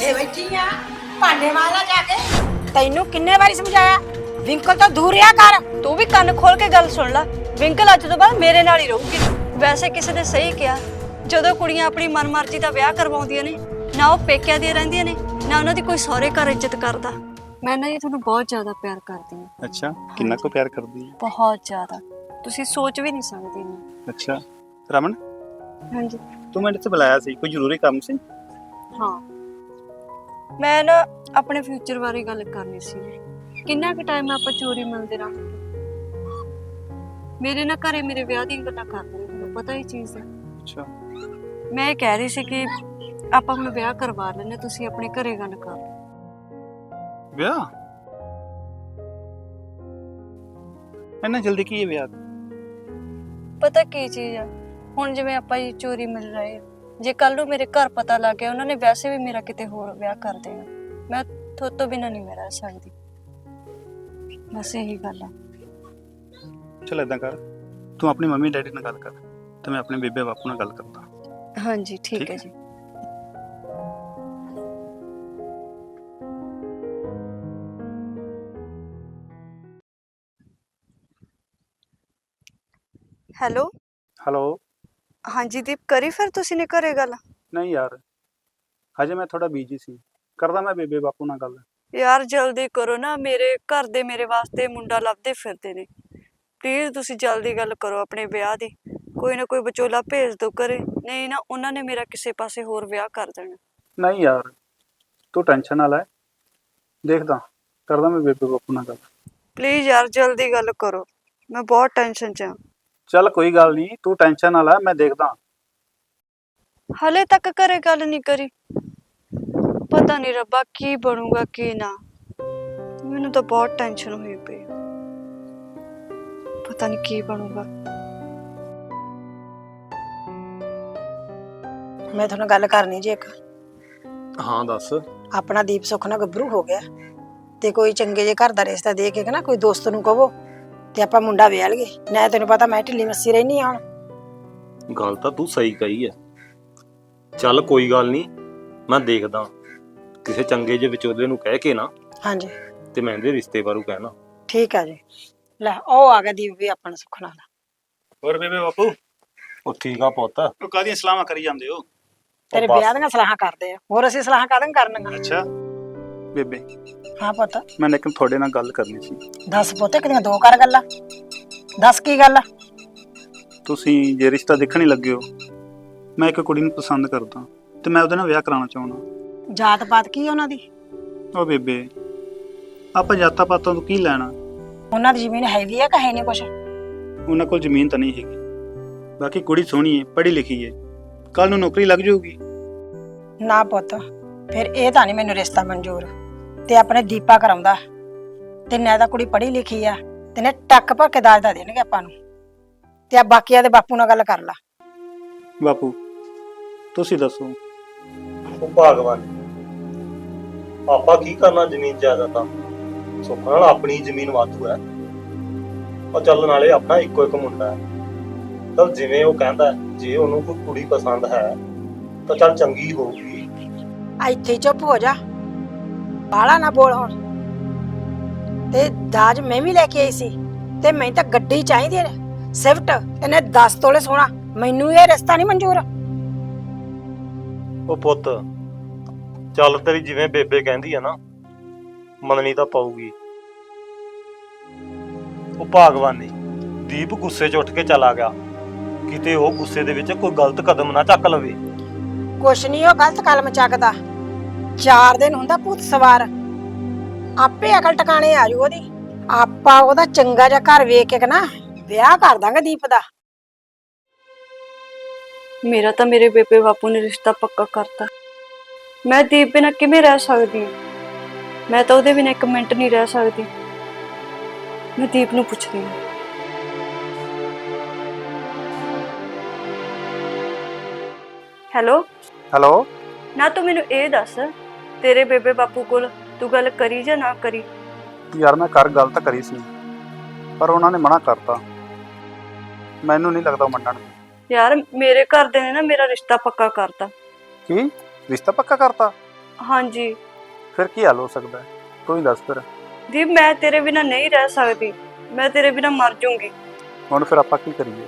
ਇੱਥੇ ਬੈਠੀ ਆ ਭਾਂਡੇ ਮਾਲਾ ਜਾ ਕੇ ਤੈਨੂੰ ਕਿੰਨੇ ਵਾਰੀ ਸਮਝਾਇਆ? ਵਿੰਕਲ ਤੋਂ ਦੂਰ ਰਿਹਾ ਕਰ। ਤੂੰ ਵੀ ਕੰਨ ਖੋਲ ਕੇ ਗੱਲ ਸੁਣ ਲੈ। ਵਿੰਕਲ ਅੱਜ ਤੋਂ ਬਾਅਦ ਮੇਰੇ ਨਾਲ ਹੀ ਰਹੂਗੀ। ਵੈਸੇ ਕਿਸੇ ਨੇ ਸਹੀ ਕਿਹਾ। ਜਦੋਂ ਕੁੜੀਆਂ ਆਪਣੀ ਮਨਮਰਜ਼ੀ ਦਾ ਵਿਆਹ ਕਰਵਾਉਂਦੀਆਂ ਨੇ ਨਾ ਉਹ ਪੇਕਿਆਂ ਦੀਆਂ ਰਹਿੰਦੀਆਂ ਨੇ ਨਾ ਉਹਨਾਂ ਦੀ ਕੋਈ ਸਹੁਰੇ ਘਰ ਇੱਜ਼ਤ ਕਰਦਾ। ਮੈਂ ਨਾ ਇਹ ਤੁਹਾਨੂੰ ਬਹੁਤ ਜ਼ਿਆਦਾ ਪਿਆਰ ਕਰਦੀ ਹਾਂ। ਅੱਛਾ ਕਿੰਨਾ ਕੁ ਪਿਆਰ ਕਰਦੀ ਹੈ? ਬਹੁਤ ਜ਼ਿਆਦਾ। ਤੁਸੀਂ ਸੋਚ ਵੀ ਨਹੀਂ ਸਕਦੇ ਨੇ। ਅੱਛਾ। ਰਮਨ? ਹਾਂਜੀ। ਤੂੰ ਮੈਨੂੰ ਇੱਥੇ ਬੁਲਾਇਆ ਸੀ। ਕੋਈ ਜ਼ਰੂਰੀ ਕੰਮ ਸੀ? ਹਾਂ। ਮੈਂ ਨਾ ਆਪਣੇ ਫਿਊਚਰ ਬਾਰੇ ਗੱਲ ਕਰਨੀ ਸੀ। ਕਿੰਨਾ ਕੁ ਟਾਈਮ ਆਪਾਂ ਚੋਰੀ ਮਿਲਦੇ ਰਹਾਂਗੇ? ਮੇਰੇ ਨਾਲ ਘਰੇ ਮੇਰੇ ਵਿਆਹ ਦੀਆਂ ਗੱਲਾਂ ਕਰਦੇ ਨੇ ਤੁਹਾਨੂੰ ਪਤਾ ਹੀ ਚੀਜ਼ ਹੈ ਅੱਛਾ। ਮੈਂ ਕਹਿ ਰਹੀ ਸੀ ਕਿ ਆਪਾਂ ਹੁਣ ਵਿਆਹ ਕਰਵਾ ਲੈਣੇ ਤੁਸੀਂ ਆਪਣੇ ਘਰੇ ਗੱਲ ਕਰ ਲਓ। ਵਿਆਹ? ਇੰਨਾ ਜਲਦੀ ਕੀ ਹੈ ਵਿਆਹ? ਪਤਾ ਕੀ ਚੀਜ਼ ਆ? ਹੁਣ ਜਿਵੇਂ ਆਪਾਂ ਇਹ ਚੋਰੀ ਮਿਲ ਰਹੇ ਆ ਜੇ ਕੱਲ ਨੂੰ ਮੇਰੇ ਘਰ ਪਤਾ ਲੱਗ ਗਿਆ ਉਹਨਾਂ ਨੇ ਵੈਸੇ ਵੀ ਮੇਰਾ ਕਿਤੇ ਹੋਰ ਵਿਆਹ ਕਰ ਦੇਣਾ। ਮੈਂ ਤੁਹਾਡੇ ਤੋਂ ਬਿਨਾਂ ਨਹੀਂ ਮੈਂ ਰਹਿ ਸਕਦੀ। ਬਸ ਇਹੀ ਗੱਲ ਆ। ਚਲ ਏਦਾਂ ਕਰ ਤੂੰ ਆਪਣੀ ਮੰਮੀ ਡੈਡੀ ਨਾਲ ਗੱਲ ਕਰ ਤੇ ਮੈਂ ਆਪਣੇ ਬੇਬੇ ਬਾਪੂ ਨਾਲ ਗੱਲ ਕਰਦਾ। ਹਾਂਜੀ ਠੀਕ ਠੀਕ ਹੈ ਹੈ। ਜੀ। ਹੈਲੋ? ਹੈਲੋ? ਹਾਂਜੀ ਦੀਪ ਕਰੀ ਫਿਰ ਤੁਸੀਂ ਨੇ ਘਰੇ ਗੱਲ? ਨਹੀਂ ਯਾਰ ਹਜੇ ਮੈਂ ਥੋੜਾ ਬੀਜੀ ਸੀ। ਕਰਦਾ ਮੈਂ ਬੇਬੇ ਬਾਪੂ ਨਾਲ ਗੱਲ। ਯਾਰ ਜਲਦੀ ਕਰੋ ਨਾ ਮੇਰੇ ਘਰ ਦੇ ਮੇਰੇ ਵਾਸਤੇ ਮੁੰਡਾ ਲੱਭਦੇ ਫਿਰਦੇ ਨੇ। ਪਲੀਜ਼ ਤੁਸੀਂ ਜਲਦੀ ਗੱਲ ਕਰੋ ਆਪਣੇ ਵਿਆਹ ਦੀ। ਕੋਈ ਨਾ ਕੋਈ ਵਿਚੋਲਾ ਭੇਜ ਦਿਓ ਘਰੇ। ਨਹੀਂ ਨਾ ਉਹਨਾਂ ਨੇ ਮੇਰਾ ਕਿਸੇ ਪਾਸੇ ਹੋਰ ਵਿਆਹ ਕਰ ਦੇਣਾ। ਨਹੀਂ ਯਾਰ ਤੂੰ ਟੈਨਸ਼ਨ ਨਾ ਲੈ। ਦੇਖਦਾ ਕਰਦਾ ਮੈਂ ਬੇਬੇ ਬਾਪੂ ਨਾਲ ਗੱਲ। ਪਲੀਜ਼ ਯਾਰ ਜਲਦੀ ਗੱਲ ਕਰੋ। ਮੈਂ ਬਹੁਤ ਟੈਨਸ਼ਨ 'ਚ ਹਾਂ। ਚੱਲ ਕੋਈ ਗੱਲ ਨਹੀਂ ਤੂੰ ਟੈਨਸ਼ਨ ਨਾ ਲੈ ਮੈਂ ਦੇਖਦਾ। ਹਲੇ ਤੱਕ ਘਰੇ ਗੱਲ ਨਹੀਂ ਕਰੀ। ਪਤਾ ਨਹੀਂ ਰੱਬਾ ਕੀ ਬਣੂਗਾ ਕੀ ਨਾ। ਮੈਨੂੰ ਤਾਂ ਬਹੁਤ ਟੈਨਸ਼ਨ ਹੋਈ ਪਈ। ਪਤਾ ਨਹੀਂ ਕੀ ਬਣੂਗਾ। ਮੈਂ ਤੁਹਾਨੂੰ ਗੱਲ ਕਰਨੀ ਜੀ ਇੱਕ। ਹਾਂ ਦੱਸ। ਆਪਣਾ ਦੀਪ ਸੁੱਖ ਨਾਲ ਗੱਭਰੂ ਹੋ ਗਿਆ। ਤੇ ਕੋਈ ਚੰਗੇ ਜੇ ਘਰ ਦਾ ਰਿਸ਼ਤਾ ਦੇ ਕੇ ਨਾ ਕੋਈ ਦੋਸਤ ਨੂੰ ਕਹੋ ਤੇ ਆਪਾਂ ਮੁੰਡਾ ਵਿਆਹ ਲਈਏ। ਨਾ ਤੈਨੂੰ ਪਤਾ ਮੈਂ ਢਿੱਲੀ ਮੱਸੀ ਰਹਿਨੀ ਆ ਹੁਣ। ਗੱਲ ਤਾਂ ਤੂੰ ਸਹੀ ਕਹੀ ਐ। ਚੱਲ ਕੋਈ ਗੱਲ ਨਹੀਂ ਮੈਂ ਦੇਖਦਾ। ਕਿਸੇ ਚੰਗੇ ਜਿਹੇ ਵਿਚੋਲੇ ਨੂੰ ਕਹਿ ਕੇ ਨਾ ਹਾਂਜੀ। ਤੇ ਮੈਂ ਇਹਦੇ ਰਿਸ਼ਤੇ ਬਾਰੇ ਕਹਿਣਾ। ਠੀਕ ਆ ਜੀ। ਲੈ ਉਹ ਆ ਗਿਆ ਦੀਪ ਵੀ ਆਪਾਂ ਨੂੰ ਸੁੱਖ ਨਾਲ। ਹੋਰ ਬੇਬੇ ਬਾਪੂ? ਉਹ ਠੀਕ ਆ ਪੁੱਤ। ਉਹ ਕਾਦੀਆਂ ਸਲਾਹਾਂ ਕਰੀ ਜਾਂਦੇ ਹੋ? ਤੇਰੇ ਬਸ। ਵਿਆਹ ਦੀਆਂ ਸਲਾਹਾਂ ਕਰਦੇ ਆ। ਹੋਰ ਅਸੀਂ ਸਲਾਹਾਂ ਕਾਹਦੀਆਂ ਕਰਨੀਆਂ? ਅੱਛਾ। ਬੇਬੇ। ਹਾਂ ਪੁੱਤ। ਮੈਂ ਇੱਕ ਤੁਹਾਡੇ ਨਾਲ ਗੱਲ ਕਰਨੀ ਸੀ। ਦੱਸ ਪੁੱਤ ਕਿਹਦੀਆਂ ਦੋ ਕਰ ਗੱਲਾਂ? ਦੱਸ ਕੀ ਗੱਲ? ਆ ਤੁਸੀਂ ਜੇ ਰਿਸ਼ਤਾ ਦੇਖਣ ਹੀ ਲੱਗੇ ਹੋ ਮੈਂ ਇੱਕ ਕੁੜੀ ਨੂੰ ਪਸੰਦ ਕਰਦਾ ਤੇ ਮੈਂ ਉਹਦੇ ਨਾਲ ਵਿਆਹ ਕਰਾਉਣਾ ਚਾਹੁੰਦਾ। ਜਾਤ ਪਾਤ ਕੀ ਆ ਉਹਨਾਂ ਦੀ? ਉਹ ਬੇਬੇ ਆਪਾਂ ਜਾਤਾਂ ਪਾਤਾਂ ਤੋਂ ਕੀ ਲੈਣਾ? ਉਹਨਾਂ ਦੀ ਜ਼ਮੀਨ ਹੈਗੀ ਆ ਕਿ ਹੈ ਨਹੀਂ ਕੁਛ? ਉਹਨਾਂ ਕੋਲ ਜ਼ਮੀਨ ਤਾਂ ਨਹੀਂ ਹੈਗੀ। ਬਾਕੀ ਕੁੜੀ ਸੋਹਣੀ ਹੈ ਪੜ੍ਹੀ ਲਿਖੀ ਹੈ। ਕੱਲ ਨੂੰ ਨੌਕਰੀ ਲੱਗ ਜਾਊਗੀ। ਨਾ ਪੁੱਤ ਫਿਰ ਇਹ ਤਾਂ ਨਹੀਂ ਮੈਨੂੰ ਰਿਸ਼ਤਾ ਮਨਜ਼ੂਰ। ਤੇ ਆਪਣੇ ਦੀਪਾ ਕਰਾਉਂਦਾ। ਤੇ ਨਾ ਤਾਂ ਕੁੜੀ ਪੜ੍ਹੀ ਲਿਖੀ ਆ ਤੇ ਨੇ ਟੱਕ ਭਰ ਕੇ ਦਾਜ ਦਾ ਦੇਣਗੇ ਆਪਾਂ ਨੂੰ। ਤੇ ਆ ਬਾਕੀਆਂ ਦੇ ਬਾਪੂ ਨਾਲ ਗੱਲ ਕਰ ਲਾ। ਬਾਪੂ ਤੁਸੀਂ ਦੱਸੋ। ਉਹ ਭਗਵਾਨ ਆਪਾਂ ਕੀ ਕਰਨਾ ਜ਼ਮੀਨ ਜਾਇਦਾਦਾਂ? ਸੁੱਖ ਨਾਲ ਆਪਣੀ ਜ਼ਮੀਨ ਵਾਧੂ ਹੈ। ਉਹ ਚੱਲ ਨਾਲੇ ਆਪਣਾ ਇੱਕੋ ਇੱਕ ਮੁੰਡਾ ਹੈ। ਤਾਂ ਜਿਵੇਂ ਉਹ ਕਹਿੰਦਾ ਜੇ ਉਹਨੂੰ ਕੋਈ ਕੁੜੀ ਪਸੰਦ ਹੈ ਤਾਂ ਚੱਲ ਚੰਗੀ ਹੋਊਗੀ। ਆ ਇੱਥੇ ਹੀ ਚੁੱਪ ਹੋ ਜਾ। ਬਾਲਾ ਨਾ ਬੋਲ ਹੁਣ। ਤੇ ਦਾਜ ਮੈਂ ਵੀ ਲੈ ਕੇ ਆਈ ਸੀ ਤੇ ਮੈਨੂੰ ਤਾਂ ਗੱਡੀ ਚਾਹੀਦੀ ਹੈ ਸਿਫਟ ਇਹਨੇ 10 ਤੋਲੇ ਸੋਨਾ ਮੈਨੂੰ ਇਹ ਰਿਸ਼ਤਾ ਨਹੀਂ ਮਨਜ਼ੂਰ। ਉਹ ਪੁੱਤ ਚੱਲ ਤੇਰੀ ਜਿਵੇਂ ਬੇਬੇ ਕਹਿੰਦੀ ਆ ਨਾ ਮੰਨਣੀ ਤਾਂ ਪਊਗੀ। ਉਹ ਭਾਗਵਾਨੀ ਦੀਪ ਗੁੱਸੇ 'ਚ ਉੱਠ ਕੇ ਚਲਾ ਗਿਆ। ਕਿਤੇ ਉਹ ਗੁੱਸੇ ਦੇ ਵਿੱਚ ਕੋਈ ਗਲਤ ਕਦਮ ਨਾ ਚੱਕ ਲਵੇ। ਕੁਛ ਨਹੀਂ ਉਹ ਗਲਤ ਕਲਮ ਚੱਕਦਾ। ਚਾਰ ਦਿਨ ਹੁੰਦਾ ਭੂਤ ਸਵਾਰ। ਆਪੇ ਅਕਲ ਟਿਕਾਣੇ ਆ ਜੂ ਉਹਦੀ। ਆਪਾਂ ਉਹਦਾ ਚੰਗਾ ਜਿਹਾ ਘਰ ਵੇਖ ਕੇ ਨਾ ਵਿਆਹ ਕਰ ਦਾਂਗੇ ਦੀਪ ਦਾ। ਮੇਰਾ ਤਾਂ ਮੇਰੇ ਬੇਬੇ ਬਾਪੂ ਨੇ ਰਿਸ਼ਤਾ ਪੱਕਾ ਕਰਤਾ। ਮੈਂ ਦੀਪ ਬਿਨਾਂ ਕਿਵੇਂ ਰਹਿ ਸਕਦੀ? ਹਾਂ? ਮੈਂ ਤਾਂ ਉਹਦੇ ਬਿਨਾਂ ਇੱਕ ਮਿੰਟ ਨਹੀਂ ਰਹਿ ਸਕਦੀ। ਮੈਂ ਦੀਪ ਨੂੰ ਪੁੱਛਦੀ ਹਾਂ। ਹੈਲੋ? ਹੈਲੋ? ਨਾ ਤੂੰ ਮੈਨੂੰ ਇਹ ਦੱਸ ਤੇਰੇ ਬੇਬੇ ਬਾਪੂ ਕੋਲ ਤੂੰ ਗੱਲ ਕਰੀ ਜਾਂ ਨਾ ਕਰੀ? ਯਾਰ ਮੈਂ ਕਰ ਗੱਲ ਤਾਂ ਕਰੀ ਸੀ ਪਰ ਉਹਨਾਂ ਨੇ ਮਨਾ ਕਰਤਾ। ਮੈਨੂੰ ਨਹੀਂ ਲੱਗਦਾ ਉਹ ਮੰਨਣਗੇ ਯਾਰ ਮੇਰੇ ਘਰ ਦੇ ਨੇ ਨਾ ਮੇਰਾ ਰਿਸ਼ਤਾ ਪੱਕਾ ਕਰਤਾ। ਕੀ? ਰਿਸ਼ਤਾ ਪੱਕਾ ਕਰਤਾ? ਹਾਂਜੀ। ਫਿਰ ਕੀ ਹੱਲ ਹੋ ਸਕਦਾ ਹੈ? ਤੂੰ ਹੀ ਦੱਸ ਫਿਰ। ਦੀਪ ਮੈਂ ਤੇਰੇ ਬਿਨਾ ਨਹੀਂ ਰਹਿ ਸਕਦੀ। ਮੈਂ ਤੇਰੇ ਬਿਨਾ ਮਰ ਜਾਊਂਗੀ। ਹੁਣ ਫਿਰ ਆਪਾਂ ਕੀ ਕਰੀਏ?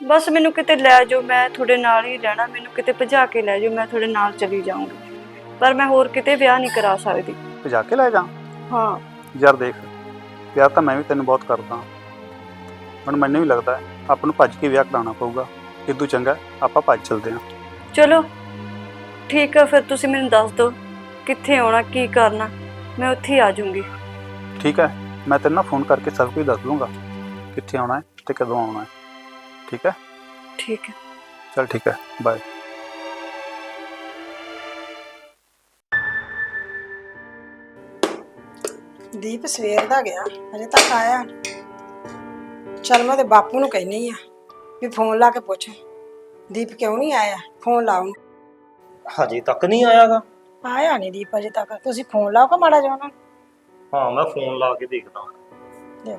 ਬਸ ਮੈਨੂੰ ਕਿਤੇ ਲੈ ਜਾਓ ਮੈਂ ਤੁਹਾਡੇ ਨਾਲ ਹੀ ਰਹਿਣਾ। ਮੈਨੂੰ ਕਿਤੇ ਭਜਾ ਕੇ ਲੈ ਜਾਓ ਮੈਂ ਤੁਹਾਡੇ ਨਾਲ ਚਲੀ ਜਾਊਂਗੀ। ਪਰ ਮੈਂ ਹੋਰ ਕਿਤੇ ਵਿਆਹ ਨਹੀਂ ਕਰਾ ਸਕਦੀ। ਭਜਾ ਕੇ ਲੈ ਜਾ। ਹਾਂ। ਯਾਰ ਦੇਖ ਪਿਆਰ ਤਾਂ ਮੈਂ ਵੀ ਤੈਨੂੰ ਬਹੁਤ ਕਰਦਾ। ਹੁਣ ਮੈਨੂੰ ਵੀ ਲੱਗਦਾ ਹੈ ਆਪਾਂ ਨੂੰ ਭੱਜ ਕੇ ਵਿਆਹ ਕਰਾਉਣਾ ਪਊਗਾ। ਇਦੋਂ ਚੰਗਾ ਆਪਾਂ ਭੱਜ ਚਲਦੇ ਹਾਂ। ਚਲੋ ਠੀਕ ਹੈ ਫਿਰ ਤੁਸੀਂ ਮੈਨੂੰ ਦੱਸ ਦਿਓ ਕਿੱਥੇ ਆਉਣਾ ਕੀ ਕਰਨਾ। ਮੈਂ ਉੱਥੇ ਹੀ ਆ ਜਾਊਂਗੀ। ਠੀਕ ਹੈ ਮੈਂ ਤੈਨੂੰ ਨਾ ਫੋਨ ਕਰਕੇ ਸਭ ਕੁਝ ਦੱਸ ਦੂੰਗਾ ਕਿੱਥੇ ਆਉਣਾ ਹੈ ਤੇ ਕਦੋਂ ਆਉਣਾ ਹੈ। ਠੀਕ ਹੈ? ਠੀਕ ਹੈ। ਚਲ ਠੀਕ ਹੈ ਬਾਏ ਦੀਪ ਸਵੇਰ ਦਾ ਗਿਆ ਅਜੇ ਤੱਕ ਆਇਆ। ਚਲ ਮੈਂ ਤੇ ਬਾਪੂ ਨੂੰ ਕਹਿਨੀ ਆ ਵੀ ਫੋਨ ਲਾ ਕੇ ਪੁੱਛ। ਦੀਪ ਕਿਉਂ ਨਹੀਂ ਆਇਆ? ਫੋਨ ਲਾਉਂ ਹਜੇ ਤੱਕ ਨਹੀਂ ਆਇਆਗਾ। ਆਇਆ ਨਹੀਂ ਦੀਪ ਅਜੇ ਤੱਕ। ਤੁਸੀਂ ਫੋਨ ਲਾਓ ਕਿ ਮਾੜਾ ਜਿਹਾ ਉਹਨਾਂ ਨੂੰ? ਹਾਂ ਮੈਂ ਫੋਨ ਲਾ ਕੇ ਦੇਖਦਾ। ਦੇਖ।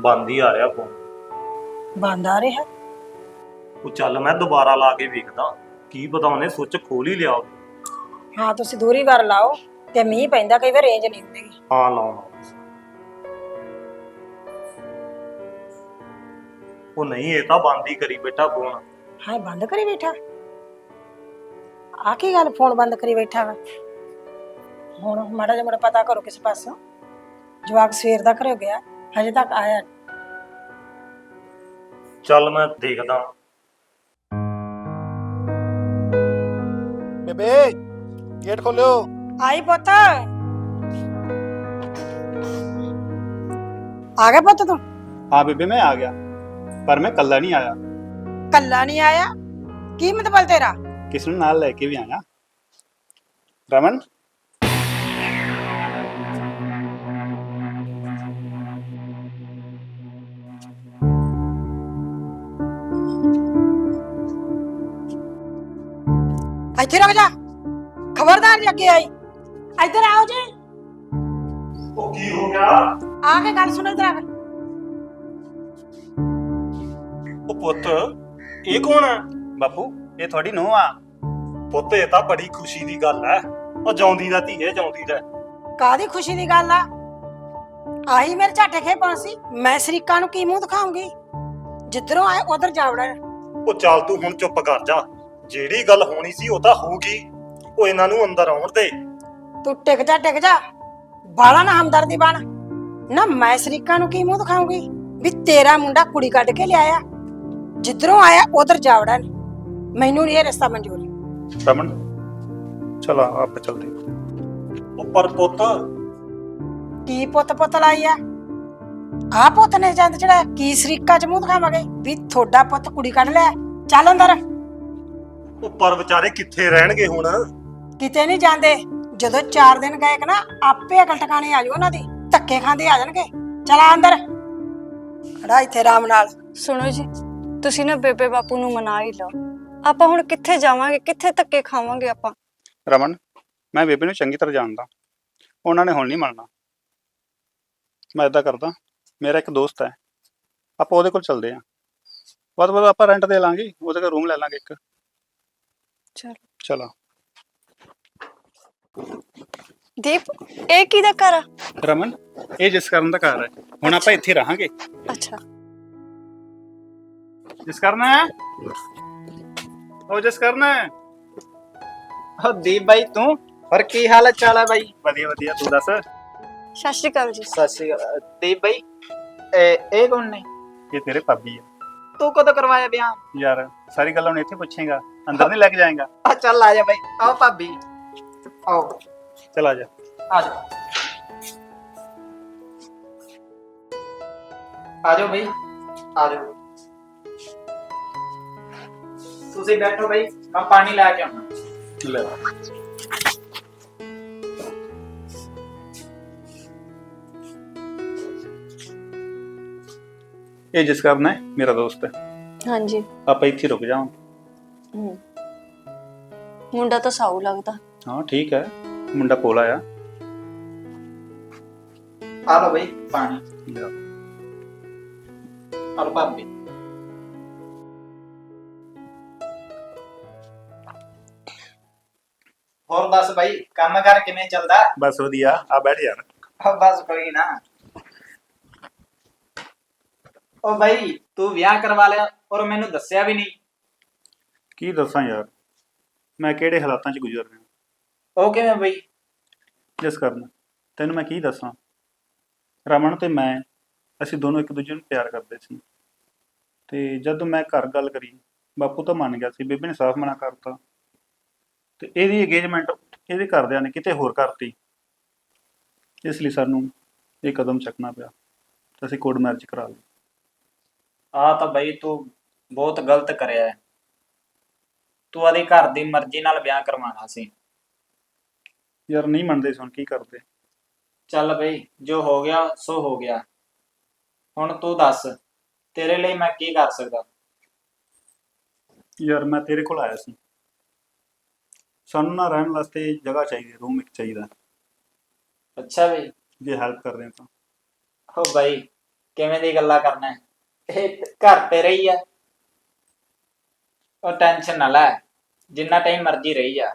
ਬੰਦ ਹੀ ਆ ਰਿਹਾ ਫੋਨ। ਬੰਦ ਆ ਰਿਹਾ? ਉਹ ਚੱਲ ਮੈਂ ਦੁਬਾਰਾ ਲਾ ਕੇ ਵੇਖਦਾ। ਕੀ ਪਤਾ ਉਹਨੇ ਸੁੱਚ ਖੋਲ ਹੀ ਲਿਆ ਹੋਵੇ। ਹਾਂ ਤੁਸੀਂ ਦੂਰੀ ਵਾਰ ਲਾਓ ਤੇ ਮੀਂਹ ਪੈਂਦਾ ਕਈ ਵਾਰ ਰੇਂਜ ਨਹੀਂ ਹੁੰਦੀ। ਹਾਂ ਲਾਉਣਾ ਉਹ ਨਹੀਂ ਇਹ ਤਾਂ ਬੰਦ ਹੀ ਕਰੀ ਬੈਠਾ ਫੋਨ। ਹਾਂ ਬੰਦ ਕਰੀ ਬੈਠਾ? ਆ ਕੀ ਗੱਲ ਫੋਨ ਬੰਦ ਕਰੀ ਬੈਠਾ ਵਾ? ਹੁਣ ਮਾੜਾ ਜਿਹਾ ਮਾੜਾ ਪਤਾ ਕਰੋ ਕਿਸ ਪਾਸੋਂ। ਜਵਾਕ ਸਵੇਰ ਦਾ ਘਰੇ ਗਿਆ ਹਜੇ ਤੱਕ ਆਇਆ। ਚੱਲ ਮੈਂ ਦੇਖਦਾ। ਬੇਬੇ ਗੇਟ ਖੋਲਿਓ। ਆਈ ਪੁੱਤ। ਆ ਗਿਆ ਪੁੱਤ ਤੂੰ? ਹਾਂ ਬੇਬੇ ਮੈਂ ਆ ਗਿਆ। ਪਰ ਮੈਂ ਕੱਲਾ ਨਹੀਂ ਆਇਆ। ਕੱਲਾ ਨਹੀਂ ਆਇਆ? ਕੀ ਮਤਲਬ ਤੇਰਾ? ਕਿਸ ਨੂੰ ਨਾਲ ਲੈ ਕੇ ਵੀ ਆਇਆ। ਰਮਨ? ਇੱਥੇ ਰੁਕ ਜਾ। ਖਬਰਦਾਰ ਜੀ ਅੱਗੇ ਆਈ। ਇੱਧਰ ਆਓ ਜੀ। ਉਹ ਕੀ ਹੋ ਗਿਆ? ਆ ਕੇ ਗੱਲ ਸੁਣੋ ਇੱਧਰ ਆ ਕੇ। ਉਹ ਪੁੱਤ ਇਹ ਕੌਣ ਹੈ ਬਾਪੂ ਇਹ ਤੁਹਾਡੀ ਨੂੰਹ ਆ। ਪੁੱਤ ਇਹ ਤਾਂ ਬੜੀ ਖੁਸ਼ੀ ਦੀ ਗੱਲ ਹੈ ਉਹ ਜਾਉਂਦੀ ਦਾ ਧੀਏ ਜਾਉਂਦੀ ਦਾ। ਕਾਦੀ ਖੁਸ਼ੀ ਦੀ ਗੱਲ ਆ? ਆਹੀ ਮੇਰੇ ਝਾਟੇ ਖੇ ਸੀ। ਮੈਂ ਸ਼ਰੀਕਾਂ ਨੂੰ ਕੀ ਮੂੰਹ ਦਿਖਾਉਂਗੀ? ਜਿੱਧਰੋਂ ਆਏ ਉਧਰ ਜਾਵੜਾ ਉਹ ਚੱਲ ਤੂੰ ਹੁਣ ਚੁੱਪ ਕਰ ਜਾ। ਜਿਹੜੀ ਗੱਲ ਹੋਣੀ ਸੀ ਉਹ ਤਾਂ ਹੋਊਗੀ। ਉਹ ਇਹਨਾਂ ਨੂੰ ਅੰਦਰ ਆਉਣ ਦੇ। ਤੂੰ ਟਿਕ ਜਾ ਟਿਕ ਜਾ। ਬਾਲਾ ਨਾ ਹਮਦਰਦੀ ਬਣ। ਨਾ ਮੈਂ ਸ਼ਰੀਕਾਂ ਨੂੰ ਕੀ ਮੂੰਹ ਦਿਖਾਉਂਗੀ ਵੀ ਤੇਰਾ ਮੁੰਡਾ ਕੁੜੀ ਕੱਢ ਕੇ ਲਿਆਇਆ। ਜਿੱਧਰੋਂ ਆਇਆ ਉਧਰ ਜਾਵੜਾ ਮੈਨੂੰ ਨਹੀਂ ਇਹ ਰਿਸ਼ਤਾ ਮਨਜ਼ੂਰ। ਰਮਨ ਚਲੋ ਆਪਾਂ ਚਲਦੇ ਉਹ ਪਰ ਪੁੱਤ। ਕੀ ਪੁੱਤ ਪੁੱਤ ਲਾਈ ਆ? ਆ ਪੁੱਤ ਨੇ ਜੰਦ ਚੜਾ ਕੀ ਸ਼ਰੀਕਾ ਚ ਮੂੰਹ ਦਿਖਾਵਾਂਗੇ? ਵੀ ਤੁਹਾਡਾ ਪੁੱਤ ਕੁੜੀ ਕੱਢ ਲਿਆ। ਚੱਲ ਅੰਦਰ। ਉਹ ਪਰ ਵਿਚਾਰੇ ਕਿੱਥੇ ਰਹਿਣਗੇ ਹੁਣ? ਕਿਤੇ ਨਹੀਂ ਜਾਂਦੇ। ਜਦੋਂ 4 ਦਿਨ ਗਏ ਕਿ ਨਾ ਆਪੇ ਅਕਲ ਟਿਕਾਣੇ ਆ ਜਾਓ ਉਹਨਾਂ ਦੀ। ਧੱਕੇ ਖਾਂਦੇ ਆ ਜਾਣਗੇ। ਚਲਾ ਅੰਦਰ। ਖੜਾ ਇੱਥੇ ਆਰਾਮ ਨਾਲ। ਸੁਣੋ ਜੀ ਤੁਸੀਂ ਨਾ ਬੇਬੇ ਬਾਪੂ ਨੂੰ ਮਨਾ ਹੀ ਲਓ। ਆਪਾਂ ਹੁਣ ਕਿੱਥੇ ਜਾਵਾਂਗੇ ਕਿੱਥੇ ਧੱਕੇ ਖਾਵਾਂਗੇ ਆਪਾਂ? ਰਮਨ ਮੈਂ ਬੇਬੇ ਨੂੰ ਚੰਗੀ ਤਰ੍ਹਾਂ ਜਾਣਦਾ। ਉਹਨਾਂ ਨੇ ਹੁਣ ਨਹੀਂ ਮੰਨਣਾ। ਮੈਂ ਇਦਾਂ ਕਰਦਾ ਮੇਰਾ ਇੱਕ ਦੋਸਤ ਹੈ। ਆਪਾਂ ਉਹਦੇ ਕੋਲ ਚੱਲਦੇ ਆਂ ਬਾਅਦ ਬਾਅਦ ਆਪਾਂ ਰੈਂਟ ਦੇ ਲਾਂਗੇ ਉਹਦੇ ਕੋਲ ਰੂਮ ਲੈ ਲਾਂਗੇ ਇੱਕ। ਚਲੋ। ਚਲੋ। ਦੀਪ ਇਹ ਕਿਹਦਾ ਘਰ ਆ? ਰਮਨ ਇਹ ਜਿਸ ਕਰਨ ਦਾ ਘਰ ਹੈ। ਹੁਣ ਆਪਾਂ ਇੱਥੇ ਰਹਾਂਗੇ। ਅੱਛਾ। ਜਿਸ ਕਰਨਾ ਹੈ ਉਹ ਜਿਸ ਕਰਨਾ ਹੈ ਹੋ ਦੀਪ ਬਾਈ ਤੂੰ? ਹੋਰ ਕੀ ਹਾਲ ਚਾਲ ਹੈ ਬਾਈ? ਵਧੀਆ ਵਧੀਆ। ਤੂੰ ਦੱਸ? ਸਤਿ ਸ਼੍ਰੀ ਅਕਾਲ ਜੀ। ਸਤਿ ਸ਼੍ਰੀ ਅਕਾਲ। ਦੀਪ ਬਾਈ ਇਹ ਇਹ ਕੌਣ ਨੇ? ਇਹ ਤੇਰੇ ਭਾਬੀ ਹੈ ਤੂੰ ਕਦੋਂ ਕਰਵਾਇਆ ਵਿਆਹ? ਯਾਰ ਸਾਰੀ ਗੱਲ ਹੁਣ ਇੱਥੇ ਪੁੱਛੇਗਾ। ਅੰਦਰ ਨਹੀਂ ਲੈ ਕੇ ਜਾਏਗਾ ਆ ਚੱਲ ਆ ਜਾ ਬਾਈ ਆਓ ਭਾਬੀ ਆਓ ਚਲ ਆ ਜਾ ਆ ਜਾ ਆ ਜਾਓ ਬਾਈ ਆ ਜਾਓ ਤੁਸੀਂ ਬੈਠੋ ਬਾਈ ਮੈਂ ਪਾਣੀ ਲੈ ਕੇ ਆਉਣਾ ਲੈ ਇਹ ਜਿਸ ਕਰਨਾ ਹੈ ਮੇਰਾ ਦੋਸਤ ਹੈ ਹਾਂਜੀ ਆਪਾਂ ਇੱਥੇ ਰੁਕ ਜਾਵਾਂ ਹੂੰ। ਮੁੰਡਾ ਤਾਂ ਸਾਊ ਲੱਗਦਾ। ਹਾਂ ਠੀਕ ਹੈ। ਮੁੰਡਾ ਕੋਲ ਆ ਆ ਲਓ ਬਈ ਪਾਣੀ। ਆ ਲਓ ਭਾਬੀ। ਹੋਰ ਦੱਸ ਬਾਈ ਕੰਮ ਕਰ ਕਿਵੇਂ ਚੱਲਦਾ? ਬਸ ਵਧੀਆ ਆ ਬੈਠ ਜਾ। ਬਸ ਕੋਈ ਨਾ। ਉਹ ਬਾਈ ਤੂੰ ਵਿਆਹ ਕਰਵਾ ਲਿਆ ਔਰ ਮੈਨੂੰ ਦੱਸਿਆ ਵੀ ਨਹੀਂ। ਕੀ ਦੱਸਾਂ ਯਾਰ? ਮੈਂ ਕਿਹੜੇ ਹਾਲਾਤਾਂ 'ਚ ਗੁਜ਼ਰ ਰਿਹਾ? ਉਹ ਕਿਵੇਂ ਬਈ? ਜਿਸ ਕਾਰਨ। ਤੈਨੂੰ ਮੈਂ ਕੀ ਦੱਸਾਂ? ਰਮਨ ਤੇ ਮੈਂ ਅਸੀਂ ਦੋਨੋਂ ਇੱਕ ਦੂਜੇ ਨੂੰ ਪਿਆਰ ਕਰਦੇ ਸੀ। ਤੇ ਜਦੋਂ ਮੈਂ ਘਰ ਗੱਲ ਕਰੀ ਬਾਪੂ ਤਾਂ ਮੰਨ ਗਿਆ ਸੀ ਬੇਬੇ ਨੇ ਸਾਫ਼ ਮਨਾ ਕਰਤਾ ਤੇ ਇਹਦੀ ਅਗੇਜਮੈਂਟ ਇਹਦੇ ਘਰਦਿਆਂ ਨੇ ਕਿਤੇ ਹੋਰ ਕਰਤੀ। ਇਸ ਲਈ ਸਾਨੂੰ ਇਹ ਕਦਮ ਚੱਕਣਾ ਪਿਆ। ਤੇ ਅਸੀਂ ਕੋਰਟ ਮੈਰਿਜ ਕਰਾ ਲਈ। ਆ ਤਾਂ ਬਈ ਤੂੰ ਬਹੁਤ ਗਲਤ ਕਰਿਆ ਹੈ। ਤੂੰ ਆਦੀ ਘਰ ਦੀ ਮਰਜ਼ੀ ਨਾਲ ਵਿਆਹ ਕਰਵਾਉਣਾ ਸੀ। ਯਾਰ ਨਹੀਂ ਮੰਨਦੇ ਸੀ ਹੁਣ ਕੀ ਕਰਦੇ। ਚੱਲ ਬਈ ਜੋ ਹੋ ਗਿਆ ਸੋ ਹੋ ਗਿਆ। ਹੁਣ ਤੂੰ ਦੱਸ ਤੇਰੇ ਲਈ ਮੈਂ ਕੀ ਕਰ ਸਕਦਾ? ਯਾਰ ਮੈਂ ਤੇਰੇ ਕੋਲ ਆਇਆ ਸੀ। ਸਾਨੂੰ ਨਾ ਰਹਿਣ ਵਾਸਤੇ ਜਗ੍ਹਾ ਚਾਹੀਦੀ ਰੂਮ ਇੱਕ ਚਾਹੀਦਾ। ਅੱਛਾ ਬਈ। ਜੇ ਹੈਲਪ ਕਰ ਰਹੇ ਹੋ ਤਾਂ। ਹੋ ਬਾਈ ਕਿਵੇਂ ਦੀ ਗੱਲਾਂ ਕਰਨਾ ਹੈ? ਇਹ ਘਰ ਤੇਰਾ ਹੀ ਆ। ਉਹ ਟੈਨਸ਼ਨ ਨਾ ਲੈ ਜਿੰਨਾ ਟਾਈਮ ਮਰਜ਼ੀ ਰਹੀ ਜਾ।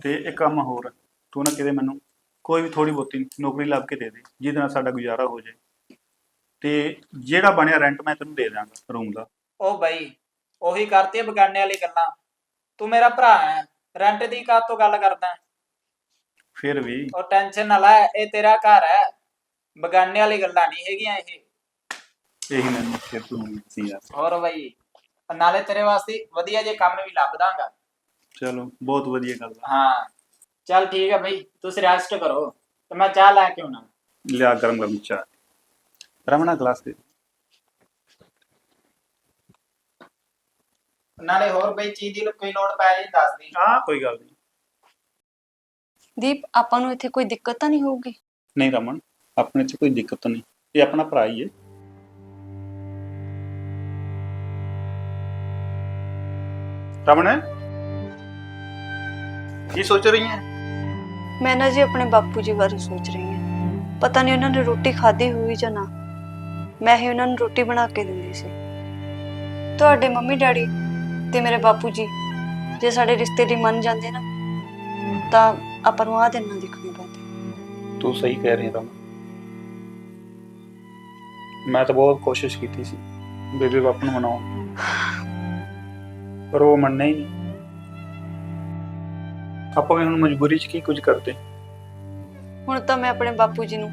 ਤੇ ਇੱਕ ਕੰਮ ਹੋਰ ਤੂੰ ਨਾ ਕਿਤੇ ਮੈਨੂੰ ਕੋਈ ਵੀ ਥੋੜੀ ਬਹੁਤੀ ਨੌਕਰੀ ਲੱਭ ਕੇ ਦੇ ਦੇ ਜਿਹਦੇ ਨਾਲ ਸਾਡਾ ਗੁਜ਼ਾਰਾ ਹੋ ਜਾਏ। ਤੇ ਜਿਹੜਾ ਬਣਿਆ ਰੈਂਟ ਮੈਂ ਤੈਨੂੰ ਦੇ ਦਾਂਗਾ ਰੂਮ ਦਾ। ਉਹ ਬਾਈ ਉਹੀ ਕਰਤੀ ਬਗਾਨੇ ਵਾਲੀ ਗੱਲਾਂ। ਤੂੰ ਮੇਰਾ ਭਰਾ ਹੈ ਰੈਂਟ ਦੀ ਕਾਹ ਤੋਂ ਗੱਲ ਕਰਦਾ ਹੈ? ਫਿਰ ਵੀ ਉਹ ਟੈਨਸ਼ਨ ਨਾ ਲੈ ਇਹ ਤੇਰਾ ਘਰ ਹੈ। ਬਗਾਨੇ ਵਾਲੀ ਗੱਲਾਂ ਨਹੀਂ ਹੈਗੀਆਂ ਇਹ। ਇਹੀ ਮੈਨੂੰ ਫਿਰ ਤੂੰ ਸੀ ਯਾਰ। ਹੋਰ ਬਾਈ ਨਾਲੇ ਤੇਰੇ ਵਾਸਤੇ ਵਧੀਆ ਜੇ ਕੰਮ ਵੀ ਲੱਭ ਦਾਂਗਾ। ਚਲੋ ਬਹੁਤ ਵਧੀਆ ਗੱਲ ਆ। ਹਾਂ ਚੱਲ ਠੀਕ ਹੈ ਬਈ ਤੁਸੀਂ ਰੈਸਟ ਕਰੋ ਤੇ ਮੈਂ ਚਾਹ ਲੈ ਕੇ ਆਉਣਾ। ਲਿਆ ਗਰਮ ਗਰਮ ਚਾਹ। ਰਮਣਾ ਗਲਾਸ ਦੇ। ਨਾਲੇ ਹੋਰ ਬਈ ਚੀਜ਼ ਦੀ ਕੋਈ ਲੋੜ ਪੈ ਜੇ ਦੱਸ ਦੀ। ਹਾਂ ਕੋਈ ਗੱਲ ਨਹੀਂ ਦੀਪ ਆਪਾਂ ਨੂੰ ਇੱਥੇ ਕੋਈ ਦਿੱਕਤ ਤਾਂ ਨਹੀਂ ਹੋਊਗੀ? ਨਹੀਂ ਰਮਨ ਆਪਣੇ 'ਚ ਕੋਈ ਦਿੱਕਤ ਨਹੀਂ। ਇਹ ਆਪਣਾ ਭਰਾ ਹੀ ਹੈ। ਰਮਨ ਕੀ ਸੋਚ ਰਹੀ ਹੈ? ਮੈਂ ਨਾ ਜੀ ਆਪਣੇ ਬਾਪੂ ਜੀ ਬਾਰੇ ਸੋਚ ਰਹੀ ਹਾਂ। ਪਤਾ ਨਹੀਂ ਉਹਨਾਂ ਨੇ ਰੋਟੀ ਖਾਧੀ ਹੋਈ ਜਾਂ ਨਾ। ਮੈਂ ਹੀ ਉਹਨਾਂ ਨੂੰ ਰੋਟੀ ਬਣਾ ਕੇ ਦਿੰਦੀ ਸੀ। ਤੁਹਾਡੇ ਮੰਮੀ ਡੈਡੀ ਤੇ ਮੇਰੇ ਬਾਪੂ ਜੀ ਜੇ ਸਾਡੇ ਰਿਸ਼ਤੇ ਦੀ ਮੰਨ ਜਾਂਦੇ ਨਾ ਤਾਂ ਆਪਾਂ ਨੂੰ ਆਹ ਦਿਨ ਨਾ ਦੇਖਣੇ ਪੈਂਦੇ। ਤੂੰ ਸਹੀ ਕਹਿ ਰਹੀ ਰਮਨ। ਮੈਂ ਤਾਂ ਬਹੁਤ ਕੋਸ਼ਿਸ਼ ਕੀਤੀ ਸੀ ਬੇਬੇ ਬਾਪੂ ਨੂੰ ਮਨਾਉਣ ਪਰ ਉਹ ਮੰਨੇ ਹੀ ਨਹੀਂ। ਆਪਾਂ ਵੀ ਹੁਣ ਮਜਬੂਰੀ 'ਚ ਕੀ ਕੁਝ ਕਰਦੇ? ਹੁਣ ਤਾਂ ਮੈਂ ਆਪਣੇ ਬਾਪੂ ਜੀ ਨੂੰ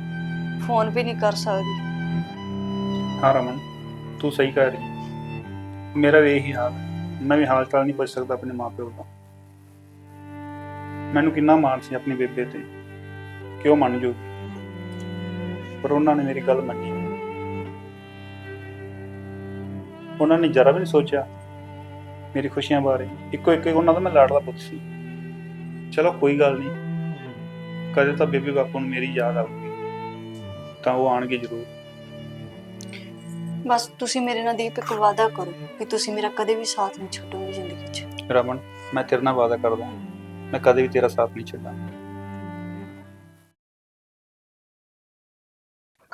ਫੋਨ ਵੀ ਨਹੀਂ ਕਰ ਸਕਦੀ। ਹਾਂ ਰਮਨ ਤੂੰ ਸਹੀ ਕਹਿ ਰਹੀ ਹੈ। ਮੇਰਾ ਵੀ ਇਹੀ ਹਾਲ ਹੈ। ਮੈਂ ਵੀ ਹਾਲ ਚਾਲ ਨਹੀਂ ਪੁੱਛ ਸਕਦਾ ਆਪਣੇ ਮਾਪਿਓ ਦਾ ਮੈਨੂੰ ਕਿੰਨਾ ਮਾਣ ਸੀ ਆਪਣੀ ਬੇਬੇ ਤੇ। ਕਿ ਉਹ ਮੰਨ ਜੂ? ਪਰ ਉਹਨਾਂ ਨੇ ਮੇਰੀ ਗੱਲ ਮੰਨੀ। ਨਹੀਂ। ਉਹਨਾਂ ਨੇ ਜਰਾ ਵੀ ਨਹੀਂ ਸੋਚਿਆ। ਮੇਰੀ ਖੁਸ਼ੀਆਂ ਬਾਰੇ। ਇੱਕੋ ਇੱਕ ਉਹਨਾਂ ਦਾ ਮੈਂ ਲਾਡਲਾ ਪੁੱਤ ਸੀ। ਚਲੋ ਕੋਈ ਗੱਲ ਨਹੀਂ। ਕਦੇ ਤਾਂ ਬੇਬੇ ਬਾਪੂ ਨੂੰ ਮੇਰੀ ਯਾਦ ਆਊਗੀ। ਤਾਂ ਉਹ ਆਣਗੇ ਜ਼ਰੂਰ। ਬਸ ਤੁਸੀਂ ਮੇਰੇ ਨਾਲ ਦੀਪ ਇੱਕ ਵਾਅਦਾ ਕਰੋ ਕਿ ਤੁਸੀਂ ਮੇਰਾ ਕਦੇ ਵੀ ਸਾਥ ਨਹੀਂ ਛੱਡੋਗੇ ਜ਼ਿੰਦਗੀ 'ਚ। ਰਮਨ ਮੈਂ ਤੇਰੇ ਨਾਲ ਵਾਅਦਾ ਕਰਦਾ ਮੈਂ ਕਦੇ ਵੀ ਤੇਰਾ ਸਾਥ ਨਹੀਂ ਛੱਡਾਂ।